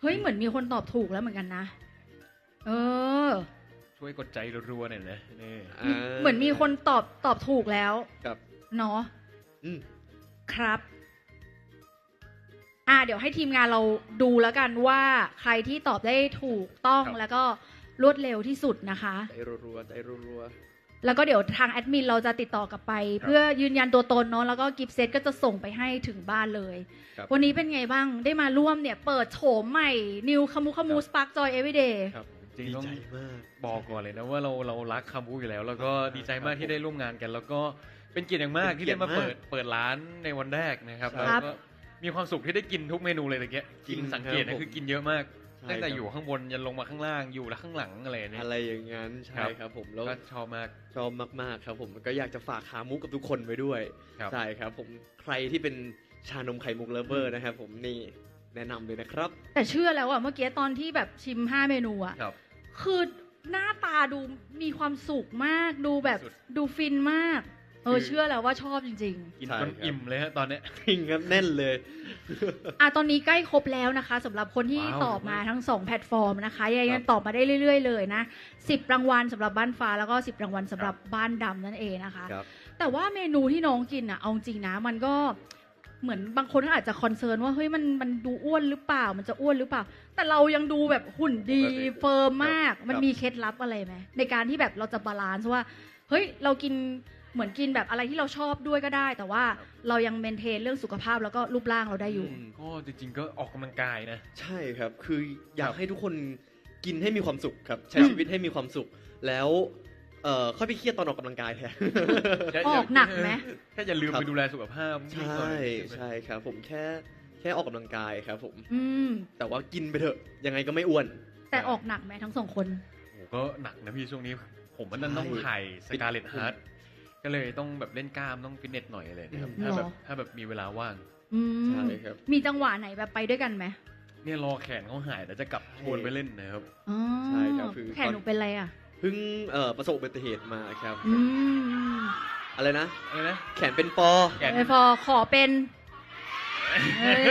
[SPEAKER 1] เฮ้ยเหมือนมีคนตอบถูกแล้วเหมือนกันนะ เออ
[SPEAKER 2] ช่วยกดใจรัวๆหน่อยนะนี่
[SPEAKER 3] อ่า
[SPEAKER 1] เหมือนมีคนตอบตอบถูกแล้ว
[SPEAKER 3] ครับ
[SPEAKER 1] เนาะ
[SPEAKER 3] อืม
[SPEAKER 1] ครับ อ่า เดี๋ยวให้ทีมงานเราดูแล้วกันว่าใครที่ตอบได้ถูกต้องแล้วก็ รวดเร็วที่สุดนะคะ
[SPEAKER 3] ใจรัวๆใจรัว
[SPEAKER 1] แล้วก็เดี๋ยวทางแอดมินเราจะติดต่อกลับไป เพื่อยืนยันตัวตนเนาะแล้วก็กิฟต์เซตก็จะส่งไปให้ถึงบ้านเลย
[SPEAKER 2] ครับ
[SPEAKER 1] วันนี้เป็นไงบ้างได้มาร่วมเนี่ย เปิดโฉมใหม่ New คามูคามูสปาร์กจอยเอวีเดย์
[SPEAKER 2] ครับจริง
[SPEAKER 3] ดี
[SPEAKER 2] ๆต้อง
[SPEAKER 3] ใจมาก
[SPEAKER 2] บอกก่อนเลยนะว่าเราเรารักคำพูอยู่แล้ว แล้วก็
[SPEAKER 3] มาก
[SPEAKER 2] ดีใจมากที่ได้ร่วมงานกัน แล้วก็เป็นเกียรติอย่างมาก
[SPEAKER 3] เป็น
[SPEAKER 2] ที่
[SPEAKER 3] เกีย
[SPEAKER 2] ได้
[SPEAKER 3] รติ
[SPEAKER 2] มาเปิด
[SPEAKER 3] มาก
[SPEAKER 2] เปิดร้านในวันแรกนะครับ
[SPEAKER 3] ครั
[SPEAKER 2] แล้
[SPEAKER 3] บ
[SPEAKER 2] วก็มีความสุขที่ได้กินทุกเมนูเลยตะเกีย
[SPEAKER 3] จริง
[SPEAKER 2] กินสังเกต
[SPEAKER 3] ครั
[SPEAKER 2] นะ
[SPEAKER 3] บ
[SPEAKER 2] คือกินเยอะมาก
[SPEAKER 3] ใช่
[SPEAKER 2] ตั้งแต่
[SPEAKER 3] ครับ
[SPEAKER 2] อยู่ข้างบนยันลงมาข้างล่างอยู่แล้วข้างหลังอะไรเนี่ย
[SPEAKER 3] อะไรอย่างนั้นใช่
[SPEAKER 2] ครับ
[SPEAKER 3] ครับผมแล้ว
[SPEAKER 2] ก็ชอบมาก
[SPEAKER 3] ชอบมากๆครับผมก็อยากจะฝากขามุกกับทุกคนไว้ด้วย
[SPEAKER 2] ครับ
[SPEAKER 3] ใช่ครับผมใครที่เป็นชานมไข่มุกเลฟเวอร์นะครับผมนี่แนะนำเลยนะครับ
[SPEAKER 1] แต่เชื่อแล้วอะเมื่อกี้ตอนที่แบบชิม5เมนูอะ
[SPEAKER 2] ครับ
[SPEAKER 1] คือหน้าตาดูมีความสุขมากดูแบบ
[SPEAKER 2] สุด
[SPEAKER 1] ดูฟินมาก เออ
[SPEAKER 2] คือ
[SPEAKER 1] เชื่อแล้วว่าชอบจริง
[SPEAKER 2] กิน
[SPEAKER 3] ใช่
[SPEAKER 2] จน
[SPEAKER 3] ครับ
[SPEAKER 2] อิ่มเลยฮะตอนเนี้ย
[SPEAKER 3] พิงกันแน่นเลย
[SPEAKER 1] ๆอะตอนนี้ใกล้ครบแล้วนะคะสำหรับคนที่
[SPEAKER 2] ว้าว
[SPEAKER 1] ตอบมาทั้ง 2 แพลตฟอร์มนะคะยัง
[SPEAKER 2] ค
[SPEAKER 1] ยั
[SPEAKER 2] รั
[SPEAKER 1] ง
[SPEAKER 2] บ
[SPEAKER 1] ตอบมาได้เรื่อย ๆ เลยนะ 10 รางวัลสำหรับบ้านฟ้าแล้วก็ 10 รางวัลสำหรับบ้านดำนั่นเองนะคะ
[SPEAKER 3] ครับ
[SPEAKER 1] แต่ว่าเมนูที่น้องกินอะเอาจริงนะ มันก็เหมือนบางคนก็อาจจะคอนเซิร์นว่าเฮ้ยมันมันดูอ้วนหรือเปล่า มันจะอ้วนหรือเปล่า แต่เรายังดูแบบหุ่นดี
[SPEAKER 2] ปกติ
[SPEAKER 1] เฟิร์มมาก
[SPEAKER 3] ครับ
[SPEAKER 1] มันมีเคล็ดลับอะไรไหมในการที่แบบเราจะบาลานซ์ว่า เฮ้ยเรากิน เหมือนกินแบบอะไรที่เราชอบด้วยก็ได้ แต่ว่าเรายังเมนเทนเรื่องสุขภาพแล้วก็รูปร่างเราได้อยู่
[SPEAKER 3] ม
[SPEAKER 2] ก็จริงๆ ก็ออกกำลังกายนะ
[SPEAKER 3] ใช่ครับ คืออยา
[SPEAKER 2] ค
[SPEAKER 3] ก
[SPEAKER 2] รับ
[SPEAKER 3] ให้ทุกคนกินให้มีความสุขครับ ใช้
[SPEAKER 1] อืม
[SPEAKER 3] ชีวิตให้มีความสุข แล้วเอ่อค่อยไปเครียดตอนออกกำลังกายแทน
[SPEAKER 2] แค่
[SPEAKER 1] ออกหนักไหม
[SPEAKER 2] แค่อย่าลืม
[SPEAKER 3] ครับ
[SPEAKER 2] ไปดูแลสุขภาพ
[SPEAKER 3] ใช
[SPEAKER 2] นิดหน่่อย
[SPEAKER 3] ใช่ครับ ผมแค่แค่ออกกำลังกายครับ ผม
[SPEAKER 1] อืม
[SPEAKER 3] แต่ว่ากินไปเถอะยังไงก็ไม่อ้วน
[SPEAKER 1] แต่ออกหนักไหมทั้งสองคน
[SPEAKER 2] โอ้โหก็หนักนะพี่ช่วงนี้ ผมมัน
[SPEAKER 3] ใช่
[SPEAKER 2] ต้องถ่ายสกาเลตฮาร์ด ก็เลยต้องแบบเล่นกล้ามต้องฟิตเนสหน่อยอะไรนะครับ
[SPEAKER 3] อืม
[SPEAKER 2] ถ้าแบบ
[SPEAKER 1] หรอ
[SPEAKER 2] ถ้าแบบมีเวลาว่าง
[SPEAKER 1] อืม
[SPEAKER 3] ใช่ครับ
[SPEAKER 1] มีจังหวะไหนแบบไปด้วยกันไหม
[SPEAKER 2] เนี่ยรอแขนเขาหายแล้วจะกลับชวนไปเล่นนะครับ
[SPEAKER 1] อ๋อ
[SPEAKER 3] ใช่ครับคือ
[SPEAKER 1] แขนหนูเป็นอะไรอะ
[SPEAKER 3] เพิ่งเอ่อประสบอุบัติเหตุมาครับ
[SPEAKER 1] อืม
[SPEAKER 3] อะไรนะ
[SPEAKER 2] อะไรนะ
[SPEAKER 3] แขนเป็นปอ
[SPEAKER 2] แขน
[SPEAKER 1] ไอฟอขอเป็นเฮ้ย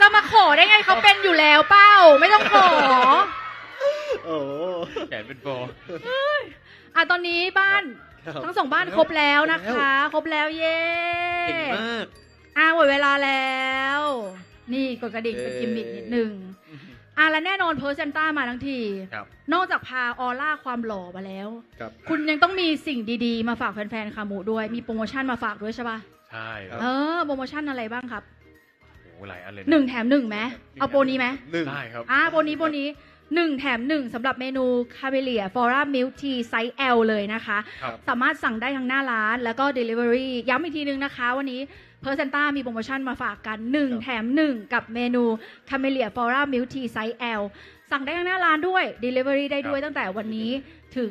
[SPEAKER 1] จะมาขอได้ไงเขาเป็นอยู่แล้วเป้า ไม่ต้องขอ
[SPEAKER 3] โอ้
[SPEAKER 2] แขนเป็นโฟ
[SPEAKER 1] อะตอนนี้บ้าน
[SPEAKER 3] ครับ
[SPEAKER 1] ทั้งสองบ้านครบแล้วนะคะ ครบแล้วเย้
[SPEAKER 3] เก่งมาก
[SPEAKER 1] อะหมดเวลาแล้ว นี่กดกระดิ่งเป็น
[SPEAKER 3] เย้
[SPEAKER 1] กิมมิกนิดนึงอะและแน่นอนเพอร์เซนต้ามาทั้งที
[SPEAKER 2] ครับ
[SPEAKER 1] นอกจากพาออร่าความหล่อมาแล้ว
[SPEAKER 3] ครับ
[SPEAKER 1] คุณยังต้องมีสิ่งดีๆ มาฝากแฟนๆคามูด้วย มีโปรโมชั่นมาฝากด้วยใช่ปะ
[SPEAKER 2] ใช่ครับ
[SPEAKER 1] เออโปรโมชั่นอะไรบ้างครับ
[SPEAKER 2] โอ้โหหลายอันเลยะ
[SPEAKER 1] หนึ่งแถมหนึ่งไหมเอาโปรนี้ไหม
[SPEAKER 3] หนึ่ง
[SPEAKER 2] ได้ครับ
[SPEAKER 1] อ่าโปรนี้โปรนี้ หนึ่งแถมหนึ่งสำหรับเมนูคาเ a เลียฟอร่ามิลทีไซส์ L เลยนะคะ
[SPEAKER 2] ครับ
[SPEAKER 1] สามารถสั่งได้ทางหน้าร้านแล้วก็ Delivery ย้ำอีกทีนึงนะคะ วันนี้เพอร์เซนต้ามีโปรโมชั่นมาฝากกัน 1 แถม 1 กับเมนูคาเ a เลียฟอร่ามิลทีไซส์ L สั่งได้ทางหน้าร้านด้วย Delivery ได้ด้วย
[SPEAKER 2] ครับ
[SPEAKER 1] ตั้งแต่วันนี้ถึง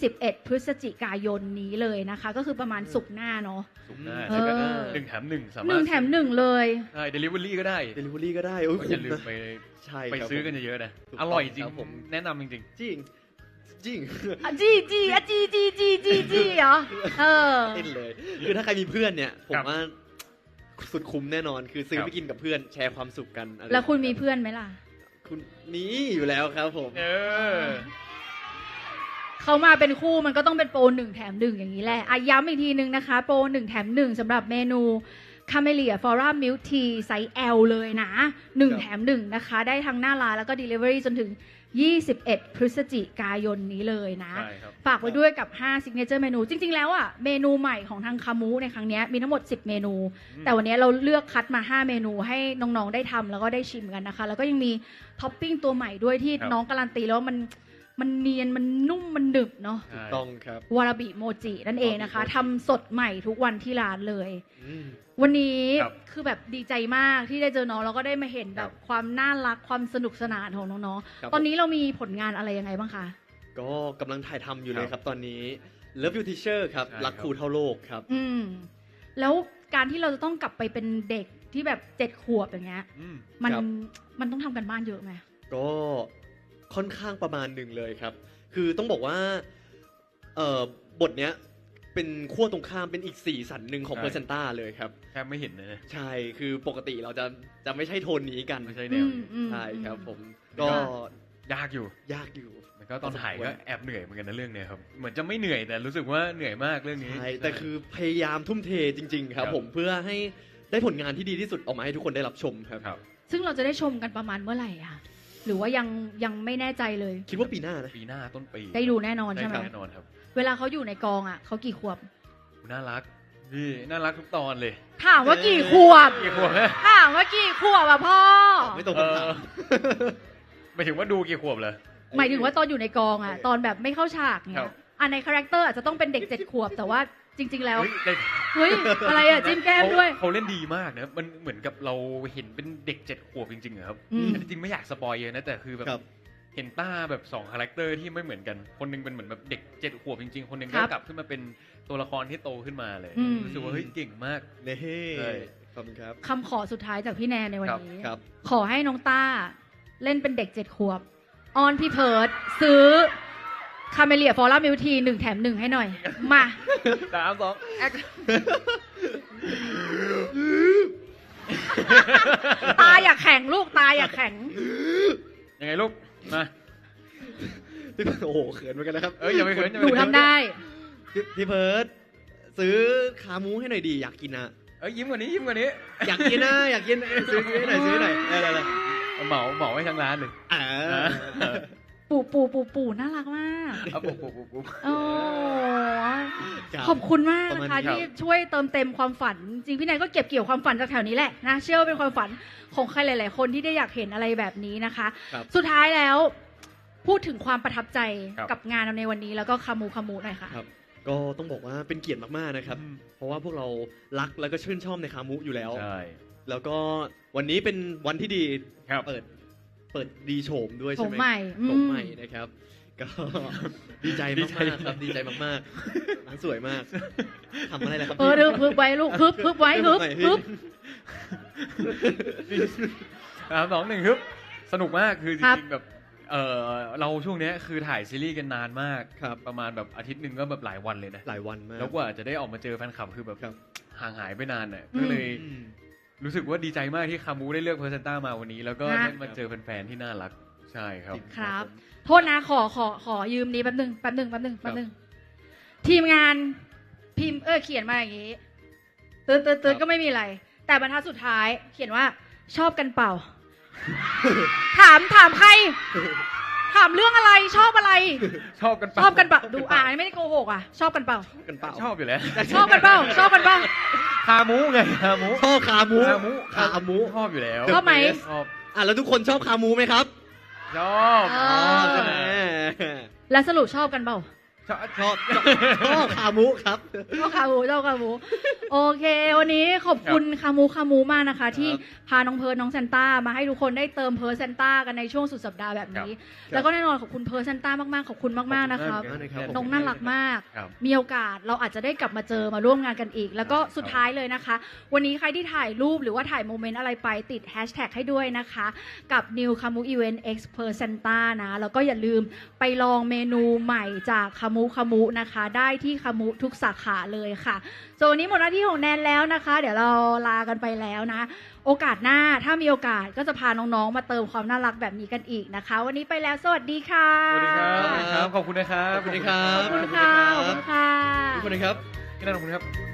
[SPEAKER 1] 21 พฤศจิกายนนี้เลยนะคะ ก็คือประมาณสุกร์หน้าเนาะ
[SPEAKER 2] สุกหน้า
[SPEAKER 1] เออ
[SPEAKER 2] ซื้อกันได้หนึ่งแถมหนึ่งสามารถ
[SPEAKER 1] หนึ่งแถมหนึ่งเลย
[SPEAKER 2] ใช่เดลิเวอรี่ก็ได้
[SPEAKER 3] เดลิเวอรี่ก็ได้โอ้ย
[SPEAKER 2] ก็อย่าลืม
[SPEAKER 3] คุ้
[SPEAKER 2] ไป
[SPEAKER 3] นะใช่
[SPEAKER 2] ไป
[SPEAKER 3] ครับ
[SPEAKER 2] ซื้อกัน
[SPEAKER 3] ผม
[SPEAKER 2] เยอะๆนะ
[SPEAKER 3] ถูก
[SPEAKER 2] อร่อยจริง
[SPEAKER 3] ครับผม
[SPEAKER 2] แนะนำจริง
[SPEAKER 3] จริงจริง
[SPEAKER 1] อะจีจีอะจีจีจีจีจีเหรอ เออ
[SPEAKER 3] เต้นเลยคือถ้าใครมีเพื่อนเนี่ย ผม
[SPEAKER 2] ครับ
[SPEAKER 3] ว่าสุดคุ้มแน่นอนคือซื้อ
[SPEAKER 2] ครับ
[SPEAKER 3] ไปกินกับเพื่อนแชร์ความสุขกันอะไร
[SPEAKER 1] แล้วคุณมีเพื่อนไหมล่ะ
[SPEAKER 3] คุณมีอยู่แล้วครับผม
[SPEAKER 2] ๆเออ
[SPEAKER 1] เขามาเป็นคู่มันก็ต้องเป็นโปรหนึ่งแถมหนึ่งอย่างนี้แหละอะย้ำอีกทีนึงนะคะ โปรหนึ่งแถมหนึ่งสำหรับเมนูคาเมเลียฟอร่ามิลทีไซส์ L เลยนะหนึ่ง
[SPEAKER 3] ครับ
[SPEAKER 1] แถมหนึ่งนะคะ ได้ทั้งหน้าร้านแล้วก็ Delivery จนถึง 21 พฤศจิกายนนี้เลยนะ
[SPEAKER 2] ใช่ครับ
[SPEAKER 1] ฝากไว้ด้วยกับ 5 Signature เมนู จริง ๆ แล้วอะ เมนูใหม่ของทางคามูในครั้งเนี้ยมีทั้งหมด 10 เมนู
[SPEAKER 2] อืม
[SPEAKER 1] แต่วันนี้เราเลือกคัดมา 5 เมนูให้น้อง ๆ ได้ทำแล้วก็ได้ชิมกันนะคะ แล้วก็ยังมีท็อปปิ้งตัวใหม่ด้วยที่
[SPEAKER 2] ครับ
[SPEAKER 1] น้องการันตีแล้วว่ามัน มันเนียนมันนุ่มมันหนึบเนาะ
[SPEAKER 2] ใช่
[SPEAKER 3] ต้องครับ
[SPEAKER 1] วาราบิโมจินั่นเองนะคะ
[SPEAKER 3] วาราบิโมจิ
[SPEAKER 1] ทำสดใหม่ทุกวันที่ร้านเลย
[SPEAKER 3] อืม
[SPEAKER 1] วันนี้
[SPEAKER 2] ครับ
[SPEAKER 1] คือแบบดีใจมากที่ได้เจอน้องแล้วก็ได้มาเห็น
[SPEAKER 2] ค
[SPEAKER 1] แบ
[SPEAKER 2] รั
[SPEAKER 1] บบความน่ารักความสนุกสนานของน้อง
[SPEAKER 3] ครับ
[SPEAKER 1] ๆตอนนี้เรามีผลงานอะไรยังไงบ้างคะ
[SPEAKER 3] ก็กำลังถ่ายทำอยู่เลย
[SPEAKER 2] ครับ
[SPEAKER 3] ครับตอนนี้ Love You Teacher ครับ
[SPEAKER 2] ใช่
[SPEAKER 3] รัก
[SPEAKER 2] ครับ
[SPEAKER 3] ครูเท่าโลกครับ
[SPEAKER 1] อืมแล้วการที่เราจะต้องกลับไปเป็นเด็กที่แบบเจ็ดขวบอย่างเงี้ย
[SPEAKER 2] อืม
[SPEAKER 1] มัน
[SPEAKER 3] ครับ
[SPEAKER 1] มันต้องทำกันบ้านเยอะไหม
[SPEAKER 3] ก็ ค่อนข้างประมาณหนึ่งเลยครับ คือต้องบอกว่าเอ่อบทเนี้ยเป็นขั้วตรงข้ามเป็นอีกสีสันหนึ่งของ
[SPEAKER 2] ใช่
[SPEAKER 3] เพอร์เซนต้าเลยครับ
[SPEAKER 2] แทบไม่เห็นเลยนะ
[SPEAKER 3] ใช่คือปกติเราจะจะไม่ใช่โทนนี้กัน
[SPEAKER 2] ไม่ใช่แนวนี้
[SPEAKER 1] อืม
[SPEAKER 3] ใช่ครับผม
[SPEAKER 2] ก็
[SPEAKER 3] ก็
[SPEAKER 2] ยากอยู่
[SPEAKER 3] ยากอยู่
[SPEAKER 2] แล้วก็ตอนถ่าย
[SPEAKER 3] พอสมคว
[SPEAKER 2] ก็
[SPEAKER 3] ร
[SPEAKER 2] แอบเหนื่อยเหมือนกันนะเรื่องเนี้ยครับ เหมือนจะไม่เหนื่อยแต่รู้สึกว่าเหนื่อยมากเรื่องนี้
[SPEAKER 3] ใช่แต่คือพยายามทุ่มเทจริง ๆ ครับ
[SPEAKER 2] ครับ
[SPEAKER 3] ผมเพื่อให้ได้ผลงานที่ดีที่สุดออกมาให้ทุกคนได้รับชมครับ
[SPEAKER 2] ครับ
[SPEAKER 1] ซึ่งเราจะได้ชมกันประมาณเมื่อไหร่อะ หรือว่ายังยังไม่แน่ใจเลย
[SPEAKER 3] คิดว่าปีหน้านะ
[SPEAKER 2] ปีหน้าต้นปี
[SPEAKER 1] ได้ดูแน่นอนใช่ไหม
[SPEAKER 2] แน่นอนครับ
[SPEAKER 1] เวลาเขาอยู่ในกองอะเขากี่ขวบ
[SPEAKER 2] น่ารักนี่น่ารักทุกตอนเลย
[SPEAKER 1] ถามว่ากี่ขวบ
[SPEAKER 2] กี่ขวบฮะ
[SPEAKER 1] ถามว่ากี่ขวบอะพ่อ
[SPEAKER 3] ไม่ตรงคำถาม
[SPEAKER 2] หมายถึงว่าดูกี่ขวบเลย
[SPEAKER 1] หมายถึงว่าตอนอยู่ในกองอะตอนแบบไม่เข้าฉาก
[SPEAKER 2] ครั
[SPEAKER 1] เนี่ย
[SPEAKER 2] บ
[SPEAKER 1] อันในคาแรคเตอร์อาจจะต้องเป็นเด็กเจ็ดขวบแต่ว่า จริง ๆ แล้ว
[SPEAKER 2] เฮ้ยแต่
[SPEAKER 1] เฮ้ย อะไรอะจิ้มแก้มด้วย
[SPEAKER 2] เขาเขาเล่นดีมากนะ มันเหมือนกับเราเห็นเป็นเด็กเจ็ดขวบจริงๆอะครับ
[SPEAKER 1] อืม
[SPEAKER 2] อันนี้จริงไม่อยากสปอยเยอะนะแต่คือแบบ
[SPEAKER 3] ครับ
[SPEAKER 2] เห็นต้าแบบสองคาแรคเตอร์ที่ไม่เหมือนกัน คนหนึงเป็นเหมือนแบบเด็กเจ็ดขวบจริง ๆ คนหนึง
[SPEAKER 1] ค
[SPEAKER 2] ก็
[SPEAKER 1] รับ
[SPEAKER 2] กลับขึ้นมาเป็นตัวละครที่โตขึ้นมาเลย
[SPEAKER 1] อืม
[SPEAKER 2] รู้สึกว่าเฮ้ยเก่งมาก
[SPEAKER 3] เน่
[SPEAKER 2] ใช่
[SPEAKER 3] ขอบคุณครับ
[SPEAKER 1] คำขอสุดท้ายจากพี่แนนในวันนี้
[SPEAKER 3] ครับ
[SPEAKER 1] ขอให้น้องต้า เล่นเป็นเด็กเจ็ดขวบ ออนพี่เพิร์ดซื้อ คาเมเลียฟอร่ามิวทีหนึ่งแถมหนึ่งให้หน่อย มา
[SPEAKER 2] สามสองแอค
[SPEAKER 1] ตาอยากแข็งลูกตาอยากแข็ง
[SPEAKER 2] ยังไงลูก มา
[SPEAKER 3] พี่โอ้โหเขินเหมือนกันนะครับ
[SPEAKER 2] เอ้ยอย่าไปเขินอย่า
[SPEAKER 1] ห
[SPEAKER 2] ไป
[SPEAKER 1] นู
[SPEAKER 2] เขิน
[SPEAKER 1] ทำได้
[SPEAKER 3] พี่พี่เพิร์ดซื้อขาหมูให้หน่อยดีอยากกินนะ
[SPEAKER 2] เอ้ยยิ้มกว่านี้ยิ้มกว่านี้
[SPEAKER 3] อยากกินนะอยากกินซื้อซื้อให้หน่อยซื้อให้หน่อยเอออะไร
[SPEAKER 2] เหมาเหมาให้ทั้งร้านเลย
[SPEAKER 3] อ่า
[SPEAKER 1] ปู่ปู่ปู่ปู่น่ารักมาก
[SPEAKER 2] เอาปุ๊บปุ๊บปุ๊บปุ๊บ
[SPEAKER 1] โอ้
[SPEAKER 3] ครับ
[SPEAKER 1] ขอบคุณมาก
[SPEAKER 3] ประมาณ
[SPEAKER 1] นะคะ
[SPEAKER 3] นี้ครับ
[SPEAKER 1] ที่ช่วยเติมเต็มความฝัน จริงพี่แนนก็เก็บเกี่ยวความฝันจากแถวนี้แหละนะเชื่อว่าเป็นความฝันของใครหลาย ๆ คนที่ได้อยากเห็นอะไรแบบนี้นะคะ
[SPEAKER 3] ครับ
[SPEAKER 1] สุดท้ายแล้ว พูดถึงความประทับใจ
[SPEAKER 2] ครับ
[SPEAKER 1] กับงานในวันนี้แล้วก็คามูคามูหน่อยค่ะ
[SPEAKER 3] ครับ ก็ต้องบอกว่าเป็นเกียรติมากๆนะครับ เพราะว่าพวกเรารักแล้วก็ชื่นชอบในขาหมูอยู่แล้ว
[SPEAKER 2] ใช่
[SPEAKER 3] แล้วก็วันนี้เป็นวันที่ดี
[SPEAKER 2] ครับ
[SPEAKER 3] เปิดเปิดดีโฉมด้วย
[SPEAKER 1] โฉ
[SPEAKER 3] ใช่
[SPEAKER 1] ม
[SPEAKER 3] ไหม
[SPEAKER 1] ใหม่อื
[SPEAKER 3] โฉ
[SPEAKER 1] ม
[SPEAKER 3] มใหม่นะครับ ก็ดีใจ
[SPEAKER 2] ดี
[SPEAKER 3] มาก
[SPEAKER 2] ใจ
[SPEAKER 3] ๆครับดีใจมากๆร้านสวยมากทำอะไรล่ะครับ
[SPEAKER 1] เออเดี๋ยวฮึบไว้ลูกฮึบฮึบไว้ฮึบฮึบ
[SPEAKER 2] สามสองหนึ่งครับสนุกมากคือจ
[SPEAKER 1] ครับ
[SPEAKER 2] ริงๆแบบเออเราช่วงเนี้ยคือถ่ายซีรีส์กันนานมาก
[SPEAKER 3] ครับ
[SPEAKER 2] ประมาณแบบอาทิตย์หนึ่งก็แบบหลายวันเลยนะ
[SPEAKER 3] หลายวันมาก
[SPEAKER 2] แล้วกว่าจะได้ออกมาเจอแฟนคลับคือแบบ
[SPEAKER 3] ครับ
[SPEAKER 2] ห่างหายไปนานน่ะ
[SPEAKER 1] อืม
[SPEAKER 2] ก็เลย
[SPEAKER 3] อืม
[SPEAKER 2] รู้สึกว่าดีใจมากที่คามูได้เลือกเพอร์เซนต้ามาวันนี้ แล้วก็
[SPEAKER 1] นะ
[SPEAKER 2] ได้มาเจอแฟนๆที่น่ารักใช่ครับ
[SPEAKER 3] จง
[SPEAKER 1] ครับ
[SPEAKER 3] ผม
[SPEAKER 1] โทษนะขอขอขอยืมนี้แป๊บหนึงแป๊บหนึงแป๊บหนึงแป๊บหนึงทีมงานพิมพ์เออเขียนมาอย่างนี้ตืดตืดตืดก็ไม่มีอะไร แต่บรรทัดสุดท้าย เขียนว่าชอบกันเปล่า ถามถามใคร ถามเรื่องอะไรชอบอะไร
[SPEAKER 2] ชอบกัน
[SPEAKER 1] ชอบกันเปล่าดูอ่านไม่ได้โกหกอะ ชอบกันเปล่า
[SPEAKER 3] กันเปล่า
[SPEAKER 2] ชอบอยู่แล้ว
[SPEAKER 1] ชอบกันเปล่าชอบกันเปล่า
[SPEAKER 2] คามูไงคามู
[SPEAKER 3] ชอบขาหมู
[SPEAKER 2] คามู
[SPEAKER 3] ขาหมู
[SPEAKER 2] ชอบอยู่แล้ว
[SPEAKER 1] ชอบไหม
[SPEAKER 2] ชอบ
[SPEAKER 3] อะแล้วทุกคนชอบขาหมูไหมครับ
[SPEAKER 2] ชอบ
[SPEAKER 1] อ๋อ
[SPEAKER 3] ใช่ไหม
[SPEAKER 1] แล้วสรุปชอบกันเปล่า
[SPEAKER 2] ชอบ
[SPEAKER 3] ชอบชอบชอบขาหมูครับ
[SPEAKER 1] เจ้าขาหมูเจ้าขาหมู โอเค วันนี้ขอบคุณคามูคามูมากนะคะ ที่พาน้องเพิร์ดน้องเซนต้ามาให้ทุกคนได้เติมเพิร์ดเซนต้ากันในช่วงสุดสัปดาห์แบบนี้ แล้วก็แน่นอนขอบคุณเพิร์ดเซนต้ามากๆขอบคุณมากๆนะครับ
[SPEAKER 3] ขอบคุณมากนะครับ
[SPEAKER 1] น้องน่ารักมาก
[SPEAKER 2] ครับ
[SPEAKER 1] มีโอกาสเราอาจจะได้กลับมาเจอมาร่วมงานกันอีก แล้วก็สุดท้ายเลยนะคะ วันนี้ใครที่ถ่ายรูปหรือว่าถ่ายโมเมนต์อะไรไปติดแฮชแท็กให้ด้วยนะคะ กับ New Kamu Event X Per Santa นะแล้วก็อย่าลืมไปลองเมนูใหม่จากคามุคามุนะคะ ได้ที่คามุทุกสาขาเลยค่ะส่วนวันนี้หมดหน้าที่ของแนนแล้วนะคะ เดี๋ยวเราลากันไปแล้วนะ โอกาสหน้าถ้ามีโอกาสก็จะพาน้องๆ มาเติมความน่ารักแบบนี้กันอีกนะคะ วันนี้ไปแล้วสวัสดีค่ะ
[SPEAKER 2] สวัสดีครับสวัสดีครับ ขอบคุณนะครับ
[SPEAKER 3] ขอบคุณนะครับ
[SPEAKER 1] ขอบคุณค่ะขอบคุณค่ะ
[SPEAKER 3] ทุกคนนะครับ
[SPEAKER 2] พี่นันขอบคุณครับ